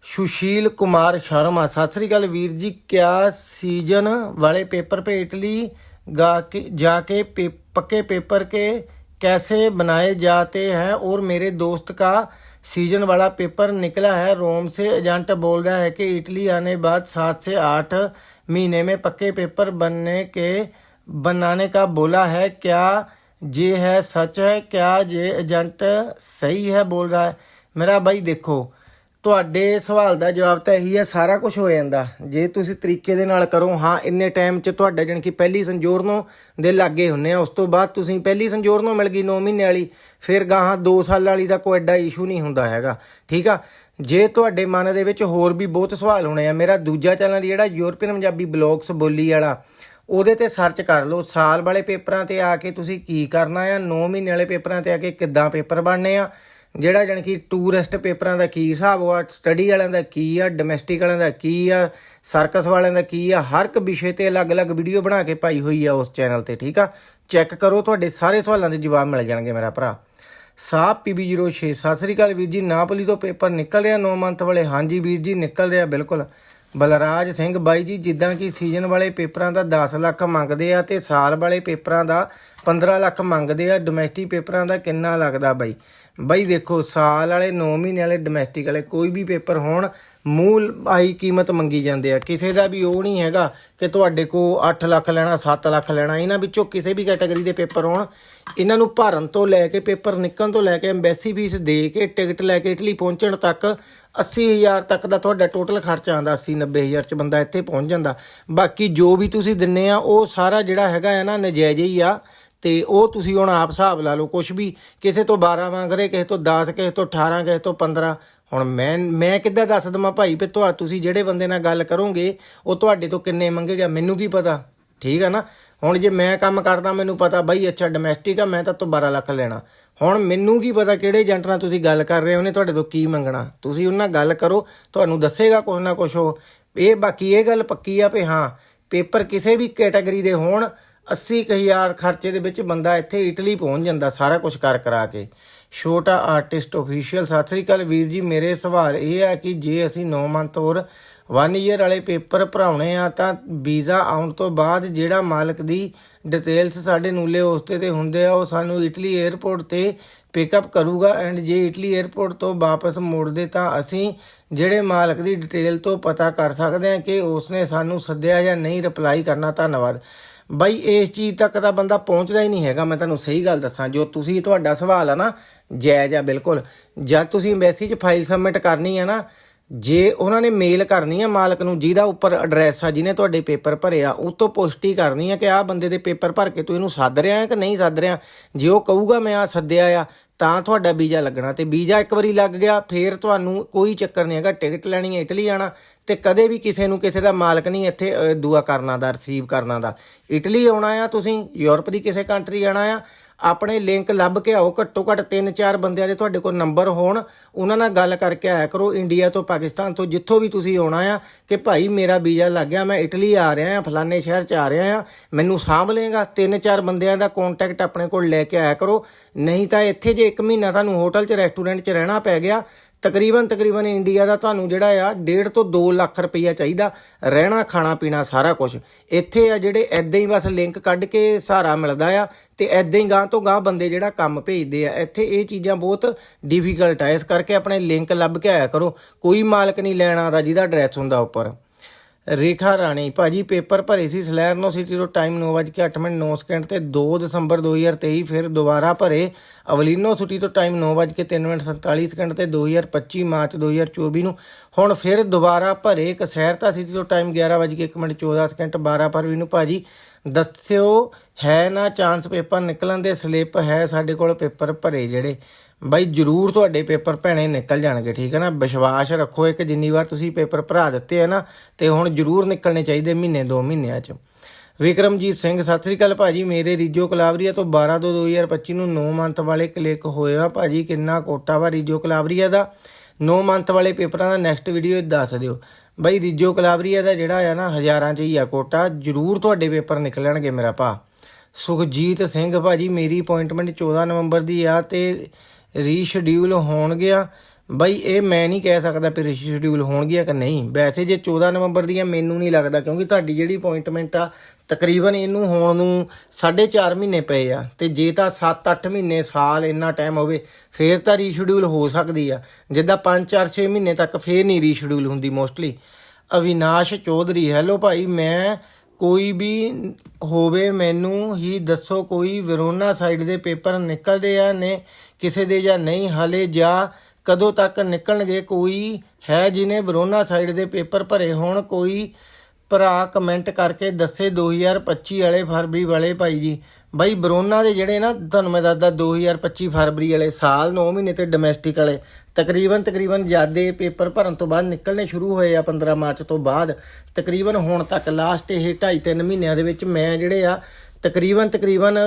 ਸੁਸ਼ੀਲ ਕੁਮਾਰ ਸ਼ਰਮਾ, ਸਤਿ ਸ੍ਰੀ ਅਕਾਲ ਵੀਰ ਜੀ। ਕਿਆ ਸੀਜ਼ਨ ਵਾਲੇ ਪੇਪਰ ਭੇਟ ਲਈ ਗਾ ਕੇ ਜਾ ਕੇ ਪੇਪਰ पक्के पेपर के कैसे बनाए जाते हैं और मेरे दोस्त का सीज़न वाला पेपर निकला है। रोम से एजेंट बोल रहा है कि इटली आने बाद सात से आठ महीने में पक्के पेपर बनने के, बनाने का बोला है। क्या ये है सच है? क्या ये एजेंट सही है? बोल रहा है। मेरा भाई देखो ਤੁਹਾਡੇ ਸਵਾਲ ਦਾ ਜਵਾਬ ਤਾਂ ਇਹੀ ਹੈ, ਸਾਰਾ ਕੁਝ ਹੋ ਜਾਂਦਾ। ਜੇ ਤੁਸੀਂ ਤਰੀਕੇ ਦੇ ਨਾਲ ਕਰੋ, ਹਾਂ, ਇੰਨੇ ਟਾਈਮ 'ਚ ਤੁਹਾਡਾ ਜਣ ਕਿ ਪਹਿਲੀ ਸੰਜੋਰ ਨੂੰ ਦੇ ਲਾਗੇ ਹੁੰਨੇ ਆ, ਉਸ ਤੋਂ ਬਾਅਦ ਤੁਸੀਂ ਪਹਿਲੀ ਸੰਜੋਰ ਨੂੰ ਮਿਲ ਗਈ 9 ਮਹੀਨੇ ਵਾਲੀ, ਫਿਰ ਗਾਹਾਂ 2 ਸਾਲ ਵਾਲੀ ਦਾ ਕੋਈ ਐਡਾ ਇਸ਼ੂ ਨਹੀਂ ਹੁੰਦਾ ਹੈਗਾ, ਠੀਕ ਆ? ਜੇ ਤੁਹਾਡੇ ਮਨ ਦੇ ਵਿੱਚ ਹੋਰ ਵੀ ਬਹੁਤ ਸਵਾਲ ਹੋਣੇ ਆ, ਮੇਰਾ ਦੂਜਾ ਚੈਨਲ ਜਿਹੜਾ ਯੂਰਪੀਅਨ ਪੰਜਾਬੀ ਬਲੌਗਸ ਬੋਲੀ ਵਾਲਾ, ਉਹਦੇ ਤੇ ਸਰਚ ਕਰ ਲਓ, ਸਾਲ ਵਾਲੇ ਪੇਪਰਾਂ ਤੇ ਆ ਕੇ ਤੁਸੀਂ ਕੀ ਕਰਨਾ ਆ 9 ਮਹੀਨੇ ਵਾਲੇ ਪੇਪਰਾਂ ਤੇ ਆ ਕੇ ਕਿੱਦਾਂ ਪੇਪਰ ਬਣਨੇ ਆ ਜਿਹੜਾ ਜਾਣੀ ਕਿ ਟੂਰਿਸਟ ਪੇਪਰਾਂ ਦਾ ਕੀ ਹਿਸਾਬ ਆ ਸਟੱਡੀ ਵਾਲਿਆਂ ਦਾ ਕੀ ਆ ਡੋਮੈਸਟਿਕ ਵਾਲਿਆਂ ਦਾ ਕੀ ਆ ਸਰਕਸ ਵਾਲਿਆਂ ਦਾ ਕੀ ਆ, ਹਰ ਇੱਕ ਵਿਸ਼ੇ ਤੇ ਅਲੱਗ-ਅਲੱਗ ਵੀਡੀਓ ਬਣਾ ਕੇ ਪਾਈ ਹੋਈ ਆ ਉਸ ਚੈਨਲ ਤੇ, ਠੀਕ ਆ? ਚੈੱਕ ਕਰੋ, ਤੁਹਾਡੇ ਸਾਰੇ ਸਵਾਲਾਂ ਦੇ ਜਵਾਬ ਮਿਲ ਜਾਣਗੇ ਮੇਰਾ ਭਰਾ। ਸਾਹ PB06 ਸਤਿ ਸ੍ਰੀ ਅਕਾਲ ਵੀਰ ਜੀ, ਨਾਪੋਲੀ ਤੋਂ ਪੇਪਰ ਨਿਕਲ ਰਿਹਾ 9 ਮੰਥ ਵਾਲੇ। ਹਾਂਜੀ ਵੀਰ ਜੀ, ਨਿਕਲ ਰਿਹਾ, ਬਿਲਕੁਲ। ਬਲਰਾਜ ਸਿੰਘ ਬਾਈ ਜੀ, ਜਿੱਦਾਂ ਕਿ ਸੀਜ਼ਨ ਵਾਲੇ ਪੇਪਰਾਂ ਦਾ 10 ਲੱਖ ਮੰਗਦੇ ਆ ਤੇ ਸਾਲ ਵਾਲੇ ਪੇਪਰਾਂ ਦਾ 15 ਲੱਖ ਮੰਗਦੇ ਆ ਡੋਮੈਸਟਿਕ ਪੇਪਰਾਂ ਦਾ ਕਿੰਨਾ ਲੱਗਦਾ ਬਾਈ? ਬਾਈ ਦੇਖੋ, ਸਾਲ ਵਾਲੇ 9 ਮਹੀਨੇ ਵਾਲੇ ਡੋਮੈਸਟਿਕ ਵਾਲੇ ਕੋਈ ਵੀ ਪੇਪਰ ਹੋਣ, ਮੂਲ ਆਈ ਕੀਮਤ ਮੰਗੀ ਜਾਂਦੇ ਆ। ਕਿਸੇ ਦਾ ਵੀ ਉਹ ਨਹੀਂ ਹੈਗਾ ਕਿ ਤੁਹਾਡੇ ਕੋ 8 ਲੱਖ ਲੈਣਾ 7 ਲੱਖ ਲੈਣਾ। ਇਹਨਾਂ ਵਿੱਚੋਂ ਕਿਸੇ ਵੀ ਕੈਟਾਗਰੀ ਦੇ ਪੇਪਰ ਹੋਣ, ਇਹਨਾਂ ਨੂੰ ਭਰਨ ਤੋਂ ਲੈ ਕੇ ਪੇਪਰ ਨਿਕਲਣ ਤੋਂ ਲੈ ਕੇ ਐਮਬੈਸੀ ਫੀਸ ਦੇ ਕੇ ਟਿਕਟ ਲੈ ਕੇ ਇਟਲੀ ਪਹੁੰਚਣ ਤੱਕ 80000 ਤੱਕ ਦਾ ਤੁਹਾਡਾ ਟੋਟਲ ਖਰਚਾ ਆਉਂਦਾ 80 90000 ਚ ਬੰਦਾ ਇੱਥੇ ਪਹੁੰਚ ਜਾਂਦਾ। ਬਾਕੀ ਜੋ ਵੀ ਤੁਸੀਂ ਦਿੰਨੇ ਆ, ਉਹ ਸਾਰਾ ਜਿਹੜਾ ਹੈਗਾ ਹੈ ਨਾ, ਨਜਾਇਜ਼ ਹੀ ਆ। ਤੇ ਉਹ ਤੁਸੀਂ ਹੁਣ ਆਪ ਹਿਸਾਬ ਲਾ ਲਓ ਕੁਝ ਵੀ ਕਿਸੇ ਤੋਂ 12 ਮੰਗ ਰਹੇ ਕਿਸੇ ਤੋਂ 10 ਕਿਸੇ ਤੋਂ 18 ਕਿਸੇ ਤੋਂ 15 ਹੁਣ ਮੈਂ ਮੈਂ ਕਿੱਦਾਂ ਦੱਸ ਦਵਾਂ ਭਾਈ ਵੀ ਤੁਹਾ, ਤੁਸੀਂ ਜਿਹੜੇ ਬੰਦੇ ਨਾਲ ਗੱਲ ਕਰੋਗੇ, ਉਹ ਤੁਹਾਡੇ ਤੋਂ ਕਿੰਨੇ ਮੰਗੇਗਾ, ਮੈਨੂੰ ਕੀ ਪਤਾ? ਠੀਕ ਆ ਨਾ? ਹੁਣ ਜੇ ਮੈਂ ਕੰਮ ਕਰਦਾ, ਮੈਨੂੰ ਪਤਾ ਬਾਈ ਅੱਛਾ ਡੋਮੈਸਟਿਕ ਆ, ਮੈਂ ਤਾਂ ਤੋਂ 12 ਲੱਖ ਲੈਣਾ। ਹੁਣ ਮੈਨੂੰ ਕੀ ਪਤਾ ਕਿਹੜੇ ਏਜੰਟ ਨਾਲ ਤੁਸੀਂ ਗੱਲ ਕਰ ਰਹੇ ਹੋ, ਉਹਨੇ ਤੁਹਾਡੇ ਤੋਂ ਕੀ ਮੰਗਣਾ? ਤੁਸੀਂ ਉਹਨਾਂ ਨਾਲ ਗੱਲ ਕਰੋ, ਤੁਹਾਨੂੰ ਦੱਸੇਗਾ ਕੁਛ ਨਾ ਕੁਛ ਉਹ। ਇਹ ਬਾਕੀ ਇਹ ਗੱਲ ਪੱਕੀ ਆ ਵੀ ਹਾਂ, ਪੇਪਰ ਕਿਸੇ ਵੀ ਕੈਟਾਗਰੀ ਦੇ ਹੋਣ 80000 ਖਰਚੇ ਦੇ ਵਿੱਚ ਬੰਦਾ ਇੱਥੇ ਇਟਲੀ ਪਹੁੰਚ ਜਾਂਦਾ, ਸਾਰਾ ਕੁਝ ਕਰ ਕਰਾ ਕੇ। ਛੋਟਾ ਆਰਟਿਸਟ ਅਫੀਸ਼ੀਅਲ ਸਤਿ ਸ੍ਰੀ ਅਕਾਲ ਵੀਰ ਜੀ, ਮੇਰੇ ਸਵਾਲ ਇਹ ਹੈ ਕਿ ਜੇ ਅਸੀਂ 9 ਮੰਥ ਹੋਰ 1 ਈਅਰ ਵਾਲੇ ਪੇਪਰ ਭਰਾਉਣੇ ਆ, ਤਾਂ ਵੀਜ਼ਾ ਆਉਣ ਤੋਂ ਬਾਅਦ ਜਿਹੜਾ ਮਾਲਕ ਦੀ ਡਿਟੇਲਸ ਸਾਡੇ ਨੂਲੇ ਉਸਤੇ ਤੇ ਹੁੰਦੇ ਆ, ਉਹ ਸਾਨੂੰ ਇਟਲੀ 에ਅਰਪੋਰਟ ਤੇ ਪਿਕਅਪ ਕਰੂਗਾ ਐਂਡ ਜੇ ਇਟਲੀ 에ਅਰਪੋਰਟ ਤੋਂ ਵਾਪਸ ਮੋੜਦੇ ਤਾਂ ਅਸੀਂ ਜਿਹੜੇ ਮਾਲਕ ਦੀ ਡਿਟੇਲ ਤੋਂ ਪਤਾ ਕਰ ਸਕਦੇ ਹਾਂ ਕਿ ਉਸਨੇ ਸਾਨੂੰ ਸੱਦਿਆ ਜਾਂ ਨਹੀਂ ਰਿਪਲਾਈ ਕਰਨਾ। ਧੰਨਵਾਦ। ਬਾਈ, ਇਸ ਚੀਜ਼ ਤੱਕ ਤਾਂ ਬੰਦਾ ਪਹੁੰਚਦਾ ਹੀ ਨਹੀਂ ਹੈਗਾ, ਮੈਂ ਤੁਹਾਨੂੰ ਸਹੀ ਗੱਲ ਦੱਸਾਂ। ਜੋ ਤੁਸੀਂ ਤੁਹਾਡਾ ਸਵਾਲ ਆ ਨਾ, ਜਾਇਜ਼ ਆ, ਬਿਲਕੁਲ। ਜਦ ਤੁਸੀਂ ਮੈਸੇਜ ਫਾਈਲ ਸਬਮਿਟ ਕਰਨੀ ਆ ਨਾ ਜੇ ਉਹਨਾਂ ਨੇ ਮੇਲ ਕਰਨੀ ਆ ਮਾਲਕ ਨੂੰ ਜਿਹਦਾ ਉੱਪਰ ਐਡਰੈਸ ਆ ਜਿਹਨੇ ਤੁਹਾਡੇ ਪੇਪਰ ਭਰੇ ਆ ਉਹ ਤੋਂ ਪੁਸ਼ਟੀ ਕਰਨੀ ਆ ਕਿ ਆਹ ਬੰਦੇ ਦੇ ਪੇਪਰ ਭਰ ਕੇ ਤੂੰ ਇਹਨੂੰ ਸੱਦ ਰਿਹਾ ਹੈ ਕਿ ਨਹੀਂ ਸੱਦ ਰਿਹਾ? ਜੇ ਉਹ ਕਹੂਗਾ ਮੈਂ ਆ ਸੱਦਿਆ ਆ ਤਾਂ ਤੁਹਾਡਾ ਵੀਜ਼ਾ ਲੱਗਣਾ। ਤੇ ਵੀਜ਼ਾ ਇੱਕ ਵਾਰੀ ਲੱਗ ਗਿਆ ਫੇਰ ਤੁਹਾਨੂੰ ਕੋਈ ਚੱਕਰ ਨਹੀਂ ਹੈਗਾ ਟਿਕਟ ਲੈਣੀ ਹੈ ਇਟਲੀ ਆਣਾ ਤੇ ਕਦੇ ਵੀ ਕਿਸੇ ਨੂੰ ਕਿਸੇ ਦਾ ਮਾਲਕ ਨਹੀਂ ਇੱਥੇ ਅ, ਦੁਆ ਕਰਨਾ ਦਾ ਰਿਸੀਵ ਕਰਨਾ ਦਾ। ਇਟਲੀ ਆਉਣਾ ਆ ਤੁਸੀਂ ਯੂਰਪ ਦੀ ਕਿਸੇ ਕੰਟਰੀ ਆਣਾ ਆ ਆਪਣੇ ਲਿੰਕ ਲੱਭ ਕੇ ਆਓ, ਘੱਟੋ ਘੱਟ 3-4 ਬੰਦਿਆਂ ਦੇ ਤੁਹਾਡੇ ਕੋਲ ਨੰਬਰ ਹੋਣ, ਉਹਨਾਂ ਨਾਲ ਗੱਲ ਕਰਕੇ ਆਇਆ ਕਰੋ ਇੰਡੀਆ ਤੋਂ ਪਾਕਿਸਤਾਨ ਤੋਂ ਜਿੱਥੋਂ ਵੀ ਤੁਸੀਂ ਆਉਣਾ ਆ, ਕਿ ਭਾਈ ਮੇਰਾ ਵੀਜ਼ਾ ਲੱਗ ਗਿਆ, ਮੈਂ ਇਟਲੀ ਆ ਰਿਹਾ ਆ, ਫਲਾਣੇ ਸ਼ਹਿਰ 'ਚ ਆ ਰਿਹਾ ਆ, ਮੈਨੂੰ ਸਾਂਭ ਲਏਗਾ 3-4 ਬੰਦਿਆਂ ਦਾ ਕੰਟੈਕਟ ਆਪਣੇ ਕੋਲ ਲੈ ਕੇ ਆਇਆ ਕਰੋ, ਨਹੀਂ ਤਾਂ ਇੱਥੇ ਜੇ 1 ਮਹੀਨਾ ਤੁਹਾਨੂੰ ਹੋਟਲ 'ਚ ਰੈਸਟੋਰੈਂਟ 'ਚ ਰਹਿਣਾ ਪੈ ਗਿਆ ਤਕਰੀਬਨ ਤਕਰੀਬਨ ਇੰਡੀਆ ਦਾ ਤੁਹਾਨੂੰ ਜਿਹੜਾ ਆ 1.5 ਤੋਂ 2 ਲੱਖ ਰੁਪਈਆ ਚਾਹੀਦਾ, ਰਹਿਣਾ, ਖਾਣਾ, ਪੀਣਾ, ਸਾਰਾ ਕੁਝ ਇੱਥੇ ਆ ਜਿਹੜੇ ਐਦਾਂ ਹੀ ਬਸ ਲਿੰਕ ਕੱਢ ਕੇ ਸਹਾਰਾ ਮਿਲਦਾ ਆ, ਤੇ ਐਦਾਂ ਹੀ ਗਾਂ ਤੋਂ ਗਾਂ ਬੰਦੇ ਜਿਹੜਾ ਕੰਮ ਭੇਜਦੇ ਆ, ਇੱਥੇ ਇਹ ਚੀਜ਼ਾਂ ਬਹੁਤ ਡਿਫਿਕਲਟ ਆ। ਇਸ ਕਰਕੇ ਆਪਣੇ ਲਿੰਕ ਲੱਭ ਕੇ ਆਇਆ ਕਰੋ। ਕੋਈ ਮਾਲਕ ਨਹੀਂ ਲੈਣਾ ਦਾ ਜਿਹਦਾ ਐਡਰੈਸ ਹੁੰਦਾ ਉੱਪਰ। ਰੇਖਾ ਰਾਣੀ, ਭਾਜੀ ਪੇਪਰ ਭਰੇ ਸੀ ਸਲੈਰਨੋ ਸਿਟੀ ਤੋਂ ਟਾਈਮ 9:08 ਮਿੰਟ 9 ਸਕਿੰਟ ਤੇ 2 ਦਸੰਬਰ 2023 ਫਿਰ ਦੁਬਾਰਾ ਭਰੇ। ਅਵਲੀਨੋ ਸਿਟੀ ਤੋਂ ਟਾਈਮ 9:03 ਮਿੰਟ 47 ਸਕਿੰਟ ਤੇ 2025 ਮਾਰਚ 2024 ਨੂੰ। ਹੁਣ ਫਿਰ ਦੁਬਾਰਾ ਭਰੇ ਕਸਹਿਰਤਾ ਸਿਟੀ ਤੋਂ ਟਾਈਮ 11:01 ਮਿੰਟ 14 ਸਕਿੰਟ 12 ਫਰਵਰੀ ਨੂੰ ਭਾਜੀ। ਦੱਸਿਓ, ਹੈ ਨਾ ਚਾਂਸ ਪੇਪਰ ਨਿਕਲਣ ਦੇ ਸਲਿੱਪ ਹੈ ਸਾਡੇ ਕੋਲ ਪੇਪਰ ਭਰੇ ਜਿਹੜੇ। ਬਾਈ ਜਰੂਰ ਤੁਹਾਡੇ ਪੇਪਰ ਭੈਣੇ ਨਿਕਲ ਜਾਣਗੇ, ਠੀਕ ਹੈ ਨਾ? ਵਿਸ਼ਵਾਸ ਰੱਖੋ ਇੱਕ, ਜਿੰਨੀ ਵਾਰ ਤੁਸੀਂ ਪੇਪਰ ਭਰਾ ਦਿੱਤੇ ਆ ਨਾ, ਤੇ ਹੁਣ ਜਰੂਰ ਨਿਕਲਣੇ ਚਾਹੀਦੇ ਮਹੀਨੇ, ਦੋ ਮਹੀਨਿਆਂ ਚ। ਵਿਕਰਮਜੀਤ ਸਿੰਘ, ਸਤਿ ਸ੍ਰੀ ਅਕਾਲ ਭਾਜੀ, ਮੇਰੇ ਰੀਜੋ ਕਲਾਵਰੀਆ ਤੋਂ 12 ਤੋਂ 2025 ਨੂੰ 9 ਮੰਥ ਵਾਲੇ ਕਲਿੱਕ ਹੋਇਆ ਭਾਜੀ, ਕਿੰਨਾ ਕੋਟਾ ਵਾ ਰੀਜੋ ਕਲਾਵਰੀਆ ਦਾ। 9 ਮੰਥ ਵਾਲੇ ਪੇਪਰਾਂ ਦਾ ਨੈਕਸਟ ਵੀਡੀਓ ਦੱਸ ਦਿਓ। ਬਾਈ ਰੀਜੋ ਕਲਾਵਰੀਆ ਦਾ ਜਿਹੜਾ ਆ ਨਾ, ਹਜ਼ਾਰਾਂ ਚ ਹੀ ਆ ਕੋਟਾ, ਜਰੂਰ ਤੁਹਾਡੇ ਪੇਪਰ ਨਿਕਲਣਗੇ ਮੇਰਾ ਭਾ। ਸੁਖਜੀਤ ਸਿੰਘ ਭਾਜੀ, ਮੇਰੀ ਅਪਾਇੰਟਮੈਂਟ 14 ਨਵੰਬਰ ਦੀ ਆ, ਤੇ ਰੀਸ਼ਡਿਊਲ ਹੋਣ ਗਿਆ। ਬਈ ਇਹ ਮੈਂ ਨਹੀਂ ਕਹਿ ਸਕਦਾ ਕਿ ਰੀਸ਼ਡਿਊਲ ਹੋਣਗੀਆਂ ਕਿ ਨਹੀਂ। ਵੈਸੇ ਜੇ 14 ਨਵੰਬਰ ਦੀ ਆ ਮੈਨੂੰ ਨਹੀਂ ਲੱਗਦਾ ਕਿਉਂਕਿ ਤੁਹਾਡੀ ਜਿਹੜੀ ਅਪਾਇੰਟਮੈਂਟ ਆ, ਤਕਰੀਬਨ ਇਹਨੂੰ ਹੋਣ ਨੂੰ 4.5 ਮਹੀਨੇ ਪਏ ਆ। ਤੇ ਜੇ ਤਾਂ 7-8 ਮਹੀਨੇ ਸਾਲ ਇੰਨਾ ਟਾਈਮ ਹੋਵੇ, ਫੇਰ ਤਾਂ ਰੀਸ਼ਡਿਊਲ ਹੋ ਸਕਦੀ ਆ। ਜਿੱਦਾਂ 5-4-6 ਮਹੀਨੇ ਤੱਕ ਫੇਰ ਨਹੀਂ ਰੀਸ਼ਡਿਊਲ ਹੁੰਦੀ ਮੋਸਟਲੀ ਅਵਿਨਾਸ਼ ਚੌਧਰੀ ਹੈਲੋ ਭਾਈ, ਮੈਂ ਕੋਈ ਵੀ ਹੋਵੇ, ਮੈਨੂੰ ਹੀ ਦੱਸੋ ਕੋਈ ਵਰੋਨਾ ਸਾਈਡ ਦੇ ਪੇਪਰ ਨਿਕਲਦੇ ਆ ਨੇ, ਕਿਸੇ ਦੇ ਜਾਂ ਨਹੀਂ, ਹਾਲੇ ਜਾਂ ਕਦੋਂ ਤੱਕ ਨਿਕਲਣਗੇ, ਕੋਈ ਹੈ ਜਿਨੇ ਵਰੋਨਾ ਸਾਈਡ ਦੇ ਪੇਪਰ ਭਰੇ ਹੋਣ, ਕੋਈ ਭਰਾ ਕਮੈਂਟ ਕਰਕੇ ਦੱਸੇ 2025 ਵਾਲੇ, ਫਰਵਰੀ ਵਾਲੇ ਭਾਈ ਜੀ। ਬਾਈ, ਬਰੋਨਾ ਦੇ ਜਿਹੜੇ ਨਾ, ਤੁਹਾਨੂੰ ਮੈਂ ਦੱਸਦਾ 2025 ਫਰਵਰੀ ਵਾਲੇ ਸਾਲ 9 ਮਹੀਨੇ ਤੇ ਡੋਮੈਸਟਿਕ ਵਾਲੇ, ਤਕਰੀਬਨ ਤਕਰੀਬਨ ਜਿਆਦੇ ਪੇਪਰ ਭਰਨ ਤੋਂ ਬਾਅਦ ਨਿਕਲਣੇ ਸ਼ੁਰੂ ਹੋਏ ਆ 15 ਮਾਰਚ ਤੋਂ ਬਾਅਦ, ਤਕਰੀਬਨ ਹੁਣ ਤੱਕ ਲਾਸਟ ਇਹ 2.5 3 ਮਹੀਨਿਆਂ ਦੇ ਵਿੱਚ ਮੈਂ ਜਿਹੜੇ ਆ, ਤਕਰੀਬਨ ਤਕਰੀਬਨ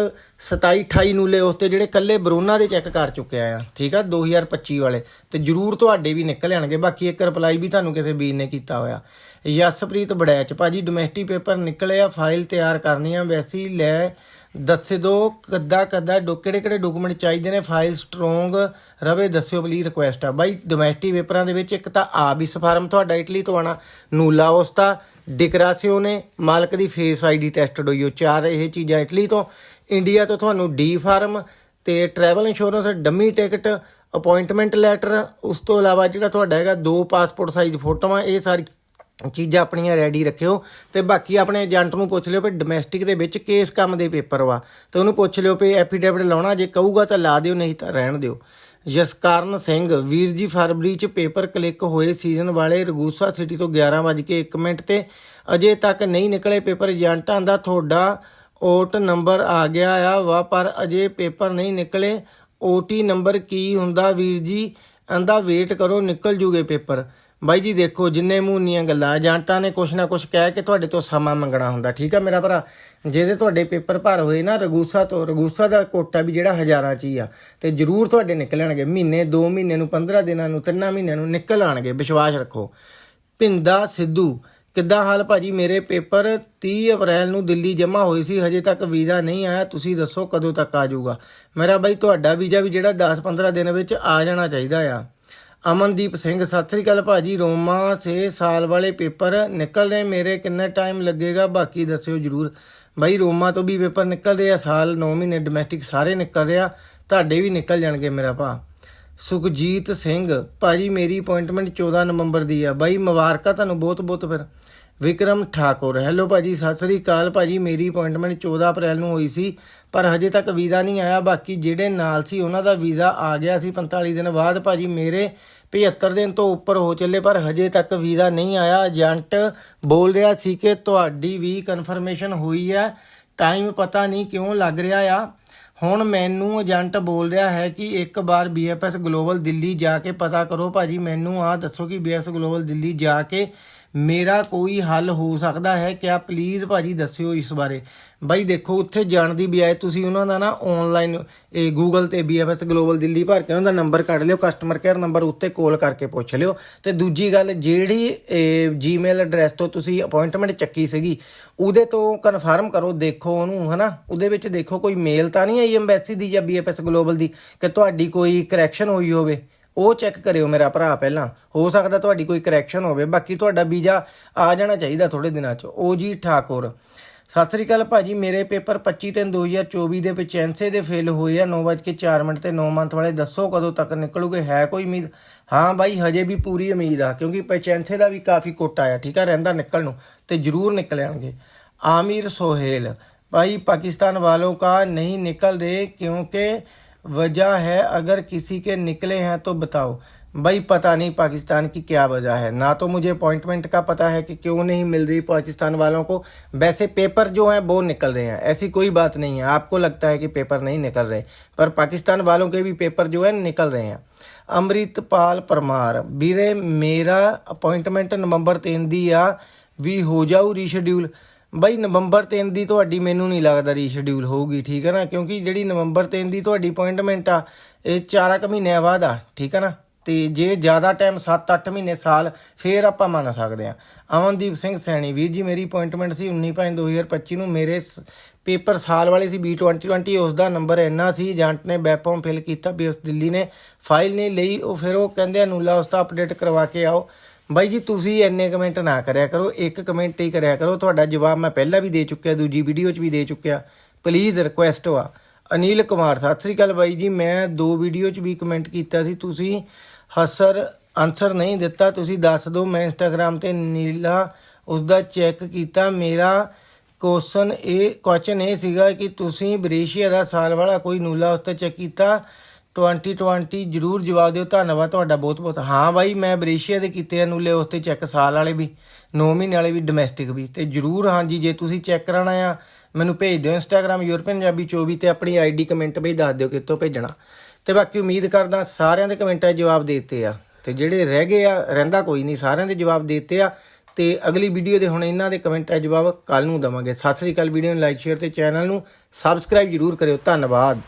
27 28 ਨੂਲੇ ਉਸ ਤੇ ਜਿਹੜੇ ਕੱਲੇ ਬਰੋਨਾ ਦੇ ਚੈੱਕ ਕਰ ਚੁੱਕਿਆ ਆ, ਠੀਕ ਆ 2025 ਵਾਲੇ, ਤੇ ਜਰੂਰ ਤੁਹਾਡੇ ਵੀ ਨਿਕਲ ਆਣਗੇ, ਬਾਕੀ ਇੱਕ ਰਿਪਲਾਈ ਵੀ ਤੁਹਾਨੂੰ ਕਿਸੇ ਵੀਰ ਨੇ ਕੀਤਾ ਹੋਇਆ। ਯਸਪ੍ਰੀਤ ਬੜੈਚ, ਭਾਜੀ ਡੋਮੈਸਟਿਕ ਪੇਪਰ ਨਿਕਲੇ ਆ ਫਾਈਲ ਤਿਆਰ ਕਰਨੀ ਆ, ਵੈਸੀ ਲੈ ਦੱਸੇ ਦੋ ਕਿੱਦਾਂ ਕੱਦਾ ਡੋ, ਕਿਹੜੇ ਕਿਹੜੇ ਡਾਕੂਮੈਂਟ ਚਾਹੀਦੇ ਨੇ ਫਾਈਲ ਸਟਰੋਂਗ ਰਵੇ, ਦੱਸਿਓ ਪਲੀਜ਼ ਰਿਕੁਐਸਟ ਆ। ਬਾਈ ਡੋਮੈਸਟਿਕ ਪੇਪਰਾਂ ਦੇ ਵਿੱਚ ਇੱਕ ਤਾਂ ਆ ਵੀ ਫਾਰਮ ਤੁਹਾਡਾ ਇਟਲੀ ਤੋਂ ਆਣਾ ਨੂਲਾ ਉਸਤਾ ਡਿਕਰਾਸੀਓ ਨੇ ਮਾਲਕ ਦੀ ਫੇਸ ਆਈਡੀ ਟੈਸਟਡ ਹੋਈ ਉਹ ਚਾਰ ਇਹ ਚੀਜ਼ਾਂ ਇਟਲੀ ਤੋਂ। ਇੰਡੀਆ ਤੋਂ ਤੁਹਾਨੂੰ ਡੀ ਫਾਰਮ ਤੇ travel insurance dummy ticket appointment letter ਉਸ ਤੋਂ ਇਲਾਵਾ ਜਿਹੜਾ ਤੁਹਾਡਾ ਹੈਗਾ ਦੋ ਪਾਸਪੋਰਟ ਸਾਈਜ਼ ਫੋਟੋਆਂ, ਇਹ ਸਾਰੀ ਚੀਜ਼ਾਂ ਆਪਣੀਆਂ ਰੈਡੀ ਰੱਖਿਓ ਤੇ ਬਾਕੀ ਆਪਣੇ ਏਜੰਟ ਨੂੰ ਪੁੱਛ ਲਿਓ ਵੀ ਡੋਮੈਸਟਿਕ ਦੇ ਵਿੱਚ ਕਿਸ ਕੰਮ ਦੇ ਪੇਪਰ ਵਾ। ਤੇ ਉਹਨੂੰ ਪੁੱਛ ਲਿਓ ਵੀ ਐਫੀਡੇਵਿਟ ਲਾਉਣਾ, ਜੇ ਕਹੂਗਾ ਤਾਂ ਲਾ ਦਿਓ, ਨਹੀਂ ਤਾਂ ਰਹਿਣ ਦਿਓ। ਜਸਕਰਨ ਸਿੰਘ, ਵੀਰ ਜੀ ਫਰਵਰੀ ਚ ਪੇਪਰ ਕਲਿੱਕ ਹੋਏ ਸੀਜ਼ਨ ਵਾਲੇ ਰਗੂਸਾ ਸਿਟੀ ਤੋਂ 11:01 ਮਿੰਟ ਤੇ। ਅਜੇ ਤੱਕ ਨਹੀਂ ਨਿਕਲੇ ਪੇਪਰ ਏਜੰਟਾਂ ਦਾ ਤੁਹਾਡਾ ਓਟ ਨੰਬਰ ਆ ਗਿਆ ਆ ਵਾ, ਪਰ ਅਜੇ ਪੇਪਰ ਨਹੀਂ ਨਿਕਲੇ। ਓਟੀ ਨੰਬਰ ਕੀ ਹੁੰਦਾ ਵੀਰ ਜੀ? ਆਂਦਾ ਵੇਟ ਕਰੋ, ਨਿਕਲ ਜੂਗੇ ਪੇਪਰ ਬਾਈ ਜੀ ਦੇਖੋ, ਜਿੰਨੇ ਮੂੰਹ ਗੱਲਾਂ ਏਜੰਟਾਂ ਨੇ ਕੁਛ ਨਾ ਕੁਛ ਕਹਿ ਕੇ ਤੁਹਾਡੇ ਤੋਂ ਸਮਾਂ ਮੰਗਣਾ ਹੁੰਦਾ, ਠੀਕ ਆ ਮੇਰਾ ਭਰਾ? ਜਿਹਦੇ ਤੁਹਾਡੇ ਪੇਪਰ ਭਰ ਹੋਏ ਨਾ, ਰਗੂਸਾ ਤੋਂ, ਰਗੂਸਾ ਦਾ ਕੋਟਾ ਵੀ ਜਿਹੜਾ ਹਜ਼ਾਰਾਂ ਚ ਹੀ ਆ, ਤੇ ਜਰੂਰ ਤੁਹਾਡੇ ਨਿਕਲਣਗੇ। ਮਹੀਨੇ 2 ਮਹੀਨੇ ਨੂੰ 15 ਦਿਨਾਂ ਨੂੰ 3 ਮਹੀਨਿਆਂ ਨੂੰ ਨਿਕਲ ਆਣਗੇ, ਵਿਸ਼ਵਾਸ ਰੱਖੋ। ਭਿੰਦਾ, ਸਿੱਧੂ, ਕਿੱਦਾਂ ਹਾਲ ਭਾਜੀ? ਮੇਰੇ ਪੇਪਰ 30 ਅਪ੍ਰੈਲ ਨੂੰ ਦਿੱਲੀ ਜਮ੍ਹਾਂ ਹੋਈ ਸੀ, ਹਜੇ ਤੱਕ ਵੀਜ਼ਾ ਨਹੀਂ ਆਇਆ, ਤੁਸੀਂ ਦੱਸੋ ਕਦੋਂ ਤੱਕ ਆ ਜਾਊਗਾ? ਮੇਰਾ ਬਾਈ, ਤੁਹਾਡਾ ਵੀਜ਼ਾ ਵੀ ਜਿਹੜਾ 10-15 ਦਿਨ ਵਿੱਚ ਆ ਜਾਣਾ ਚਾਹੀਦਾ ਆ। ਅਮਨਦੀਪ ਸਿੰਘ, ਸਤਿ ਸ੍ਰੀ ਅਕਾਲ ਭਾਜੀ। ਰੋਮਾ ਸੇ ਸਾਲ ਵਾਲੇ ਪੇਪਰ ਨਿਕਲ ਰਹੇ, ਮੇਰੇ ਕਿੰਨਾ ਟਾਈਮ ਲੱਗੇਗਾ? ਬਾਕੀ ਦੱਸਿਓ ਜਰੂਰ। ਬਾਈ, ਰੋਮਾ ਤੋਂ ਵੀ ਪੇਪਰ ਨਿਕਲ ਰਹੇ ਆ, ਸਾਲ 9 ਮਹੀਨੇ ਡੋਮੈਸਟਿਕ ਸਾਰੇ ਨਿਕਲ ਰਹੇ ਆ ਤੁਹਾਡੇ ਵੀ ਨਿਕਲ ਜਾਣਗੇ ਮੇਰਾ ਭਾ। ਸੁਖਜੀਤ ਸਿੰਘ, ਭਾਜੀ, ਮੇਰੀ ਅਪਾਇੰਟਮੈਂਟ 14 ਨਵੰਬਰ ਦੀ ਆ। ਬਾਈ, ਮੁਬਾਰਕਾਂ ਤੁਹਾਨੂੰ ਬਹੁਤ ਬਹੁਤ ਫਿਰ। ਵਿਕਰਮ ਠਾਕੁਰ। ਹੈਲੋ ਭਾਜੀ, ਸਤਿ ਸ੍ਰੀ ਅਕਾਲ ਭਾਜੀ। ਮੇਰੀ ਅਪਾਇੰਟਮੈਂਟ 14 ਅਪ੍ਰੈਲ ਨੂੰ ਹੋਈ ਸੀ, ਪਰ ਹਜੇ ਤੱਕ ਵੀਜ਼ਾ ਨਹੀਂ ਆਇਆ। ਬਾਕੀ ਜਿਹੜੇ ਨਾਲ ਸੀ, ਉਹਨਾਂ ਦਾ ਵੀਜ਼ਾ ਆ ਗਿਆ ਸੀ 45 ਦਿਨ ਬਾਅਦ। ਭਾਜੀ, ਮੇਰੇ 75 ਦਿਨ ਤੋਂ ਉੱਪਰ ਹੋ ਚੱਲੇ, ਪਰ ਹਜੇ ਤੱਕ ਵੀਜ਼ਾ ਨਹੀਂ ਆਇਆ। ਏਜੰਟ ਬੋਲ ਰਿਹਾ ਸੀ ਕਿ ਤੁਹਾਡੀ ਵੀ ਕਨਫਰਮੇਸ਼ਨ ਹੋਈ ਹੈ। ਟਾਈਮ ਪਤਾ ਨਹੀਂ ਕਿਉਂ ਲੱਗ ਰਿਹਾ ਆ। ਹੁਣ ਮੈਨੂੰ ਏਜੰਟ ਬੋਲ ਰਿਹਾ ਹੈ ਕਿ ਇੱਕ ਵਾਰ BFS ਗਲੋਬਲ ਦਿੱਲੀ ਜਾ ਕੇ ਪਤਾ ਕਰੋ। ਭਾਜੀ, ਮੈਨੂੰ ਆ ਦੱਸੋ ਕਿ BFS ਗਲੋਬਲ ਦਿੱਲੀ ਜਾ ਕੇ ਮੇਰਾ ਕੋਈ ਹੱਲ ਹੋ ਸਕਦਾ ਹੈ? ਕਿਆ ਪਲੀਜ਼ ਭਾਜੀ ਦੱਸਿਓ ਇਸ ਬਾਰੇ। ਬਾਈ ਦੇਖੋ, ਉੱਥੇ ਜਾਣ ਦੀ ਬਜਾਏ ਤੁਸੀਂ ਉਹਨਾਂ ਦਾ ਨਾ ਆਨਲਾਈਨ ਇਹ ਗੂਗਲ ਤੇ BFS ਗਲੋਬਲ ਦਿੱਲੀ ਭਰ ਕੇ ਉਹਨਾਂ ਦਾ ਨੰਬਰ ਕੱਢ ਲਿਓ ਕਸਟਮਰ ਕੇਅਰ ਨੰਬਰ ਉੱਤੇ ਕਾਲ ਕਰਕੇ ਪੁੱਛ ਲਿਓ। ਤੇ ਦੂਜੀ ਗੱਲ, ਜਿਹੜੀ ਜੀਮੇਲ ਐਡਰੈਸ ਤੋਂ ਤੁਸੀਂ ਅਪਾਇੰਟਮੈਂਟ ਚੱਕੀ ਸੀਗੀ, ਉਹਦੇ ਤੋਂ ਕਨਫਰਮ ਕਰੋ, ਦੇਖੋ ਉਹਨੂੰ, ਹਨਾ? ਉਹਦੇ ਵਿੱਚ ਦੇਖੋ, ਕੋਈ ਮੇਲ ਤਾਂ ਨਹੀਂ ਆਈ ਐਮਬੈਸੀ ਦੀ ਜਾਂ BFS ਗਲੋਬਲ ਦੀ, ਕਿ ਤੁਹਾਡੀ ਕੋਈ ਕਰੈਕਸ਼ਨ ਹੋਈ ਹੋਵੇ। ਉਹ ਚੈੱਕ ਕਰਿਓ ਮੇਰਾ ਭਰਾ ਪਹਿਲਾਂ। ਹੋ ਸਕਦਾ ਤੁਹਾਡੀ ਕੋਈ ਕਰੈਕਸ਼ਨ ਹੋਵੇ। ਬਾਕੀ ਤੁਹਾਡਾ ਵੀਜ਼ਾ ਆ ਜਾਣਾ ਚਾਹੀਦਾ ਥੋੜੇ ਦਿਨਾਂ 'ਚ। ਓਜੀ ਠਾਕੁਰ। ਸਤਿ ਸ੍ਰੀ ਅਕਾਲ ਭਾਜੀ। ਮੇਰੇ ਪੇਪਰ 25 ਤਿੰਨ 2024 ਦੇ ਵਿੱਚ ਐਨਸੇ ਦੇ ਫੇਲ ਹੋਏ ਆ। 9:04 ਮਿੰਟ ਤੇ 9 ਮੰਥ ਵਾਲੇ। ਦੱਸੋ ਕਦੋਂ ਤੱਕ ਨਿਕਲੂਗੇ? ਹੈ ਕੋਈ ਉਮੀਦ? ਹਾਂ ਬਾਈ, ਹਜੇ ਵੀ ਪੂਰੀ ਉਮੀਦ ਆ। ਕਿਉਂਕਿ ਪੈਚੈਂਸੇ ਦਾ ਵੀ ਕਾਫੀ ਕੋਟਾ ਆ। ਠੀਕ ਆ? ਰਹਿੰਦਾ ਨਿਕਲਣ ਨੂੰ। ਤੇ ਜ਼ਰੂਰ ਨਿਕਲ ਆਣਗੇ। ਆਮੀਰ ਸੋਹੇਲ। ਭਾਈ, ਪਾਕਿਸਤਾਨ ਵਾਲੋਂ ਕਾ ਨਹੀਂ ਨਿਕਲ ਰਹੇ ਕਿਉਂਕਿ वजह है, अगर किसी के निकले हैं तो बताओ। भाई, पता नहीं पाकिस्तान की क्या वजह है। ना तो मुझे अपॉइंटमेंट का पता है कि क्यों नहीं मिल रही पाकिस्तान वालों को। वैसे पेपर जो हैं, वो निकल रहे हैं। ऐसी कोई बात नहीं है। आपको लगता है कि पेपर नहीं निकल रहे। पर पाकिस्तान वालों के भी पेपर जो है, निकल रहे हैं। अमृतपाल परमार, वीरे, मेरा अपॉइंटमेंट नवंबर तीन दिया। वी हो जाऊ रिशेड्यूल ਬਾਈ ਨਵੰਬਰ 3 ਦੀ ਤੁਹਾਡੀ ਮੈਨੂੰ ਨਹੀਂ ਲੱਗਦਾ ਰੀਸ਼ਡਿਊਲ ਹੋਊਗੀ, ਠੀਕ ਹੈ ਨਾ? ਕਿਉਂਕਿ ਜਿਹੜੀ ਨਵੰਬਰ 3 ਦੀ ਤੁਹਾਡੀ ਅਪਾਇੰਟਮੈਂਟ ਆ, ਇਹ 4 ਕੁ ਮਹੀਨਿਆਂ ਬਾਅਦ ਆ, ਠੀਕ ਹੈ ਨਾ? ਤੇ ਜੇ ਜ਼ਿਆਦਾ ਟਾਈਮ 7-8 ਮਹੀਨੇ ਸਾਲ, ਫੇਰ ਆਪਾਂ ਮੰਨ ਸਕਦੇ ਆ ਅਮਨਦੀਪ ਸਿੰਘ ਸੈਣੀ, ਵੀਰ ਜੀ, ਮੇਰੀ ਅਪਾਇੰਟਮੈਂਟ ਸੀ 19/2025 ਨੂੰ। ਮੇਰੇ ਸ- ਪੇਪਰ ਸਾਲ ਵਾਲੇ ਸੀ B2020 ਉਸ ਦਾ ਨੰਬਰ ਇੰਨਾ ਸੀ, ਏਜੰਟ ਨੇ ਵੈਬ ਫਾਰਮ ਫਿਲ ਕੀਤਾ ਵੀ ਉਸ ਦਿੱਲੀ ਨੇ ਫਾਈਲ ਨਹੀਂ ਲਈ, ਉਹ ਫਿਰ ਉਹ ਕਹਿੰਦੇ ਅਨੂਲਾ ਉਸ ਦਾ ਅਪਡੇਟ ਕਰਵਾ ਕੇ ਆਓ। ਬਾਈ ਜੀ, ਤੁਸੀਂ ਇੰਨੇ ਕਮੈਂਟ ਨਾ ਕਰਿਆ ਕਰੋ, ਇੱਕ ਕਮੈਂਟ ਹੀ ਕਰਿਆ ਕਰੋ। ਤੁਹਾਡਾ ਜਵਾਬ ਮੈਂ ਪਹਿਲਾਂ ਵੀ ਦੇ ਚੁੱਕਿਆ, ਦੂਜੀ ਵੀਡੀਓ 'ਚ ਵੀ ਦੇ ਚੁੱਕਿਆ। ਪਲੀਜ਼ ਰਿਕੁਐਸਟ ਵਾ ਅਨਿਲ ਕੁਮਾਰ, ਸਤਿ ਸ੍ਰੀ ਅਕਾਲ ਬਾਈ ਜੀ। ਮੈਂ ਦੋ ਵੀਡੀਓ 'ਚ ਵੀ ਕਮੈਂਟ ਕੀਤਾ ਸੀ। ਤੁਸੀਂ ਹਸਰ ਆਨਸਰ ਨਹੀਂ ਦਿੱਤਾ। ਤੁਸੀਂ ਦੱਸ ਦਿਓ ਮੈਂ ਇੰਸਟਾਗ੍ਰam ਤੇ ਨੀਲਾ ਉਸ ਦਾ ਚੈੱਕ ਕੀਤਾ। ਮੇਰਾ ਕੁਐਸਚਨ ਇਹ ਕੁਐਸਚਨ ਇਹ ਸੀਗਾ ਕਿ ਤੁਸੀਂ ਬ੍ਰੇਸ਼ੀਆ ਦਾ ਸਾਲ ਵਾਲਾ ਕੋਈ ਨੂਲਾ ਉਸ ਤੇ ਚੈੱਕ ਕੀਤਾ। 2020 ਜਰੂਰ ਜਵਾਬ ਦਿਓ, ਧੰਨਵਾਦ ਤੁਹਾਡਾ ਬਹੁਤ ਬਹੁਤ। ਹਾਂ ਬਾਈ, ਮੈਂ ਬਰੇਸ਼ੀਆ ਦੇ ਕੀਤੇ ਆ, ਨੂਲੇ ਉਸ ਤੇ ਚੈੱਕ ਸਾਲ ਵਾਲੇ ਵੀ 9 ਮਹੀਨੇ ਵਾਲੇ ਵੀ ਡੋਮੈਸਟਿਕ ਵੀ। ਤੇ ਜਰੂਰ ਹਾਂਜੀ ਜੇ ਤੁਸੀਂ ਚੈੱਕ ਕਰਾਣਾ ਆ, ਮੈਨੂੰ ਭੇਜ ਦਿਓ ਇੰਸਟਾਗ੍ਰam ਯੂਰਪੀਅਨ ਪੰਜਾਬੀ 24 ਤੇ ਆਪਣੀ ਆਈਡੀ ਕਮੈਂਟ ਵਿੱਚ ਦੱਸ ਦਿਓ ਕਿੱਥੋਂ ਭੇਜਣਾ। ਤੇ ਬਾਕੀ ਉਮੀਦ ਕਰਦਾ ਸਾਰਿਆਂ ਦੇ ਕਮੈਂਟਾਂ ਦੇ ਜਵਾਬ ਦੇ ਦਿੱਤੇ ਆ। ਤੇ ਜਿਹੜੇ ਰਹਿ ਗਏ ਆ, ਰਹਿੰਦਾ ਕੋਈ ਨਹੀਂ, ਸਾਰਿਆਂ ਦੇ ਜਵਾਬ ਦੇ ਦਿੱਤੇ ਆ। ਤੇ ਅਗਲੀ ਵੀਡੀਓ ਦੇ ਹੁਣ ਇਹਨਾਂ ਦੇ ਕਮੈਂਟਾਂ ਜਵਾਬ ਕੱਲ ਨੂੰ ਦਵਾਂਗੇ। ਸਤਿ ਸ੍ਰੀ ਅਕਾਲ ਵੀਡੀਓ ਨੂੰ ਲਾਈਕ ਸ਼ੇਅਰ ਤੇ ਚੈਨਲ ਨੂੰ ਸਬਸਕ੍ਰਾਈਬ ਜਰੂਰ ਕਰਿਓ। ਧੰਨਵਾਦ।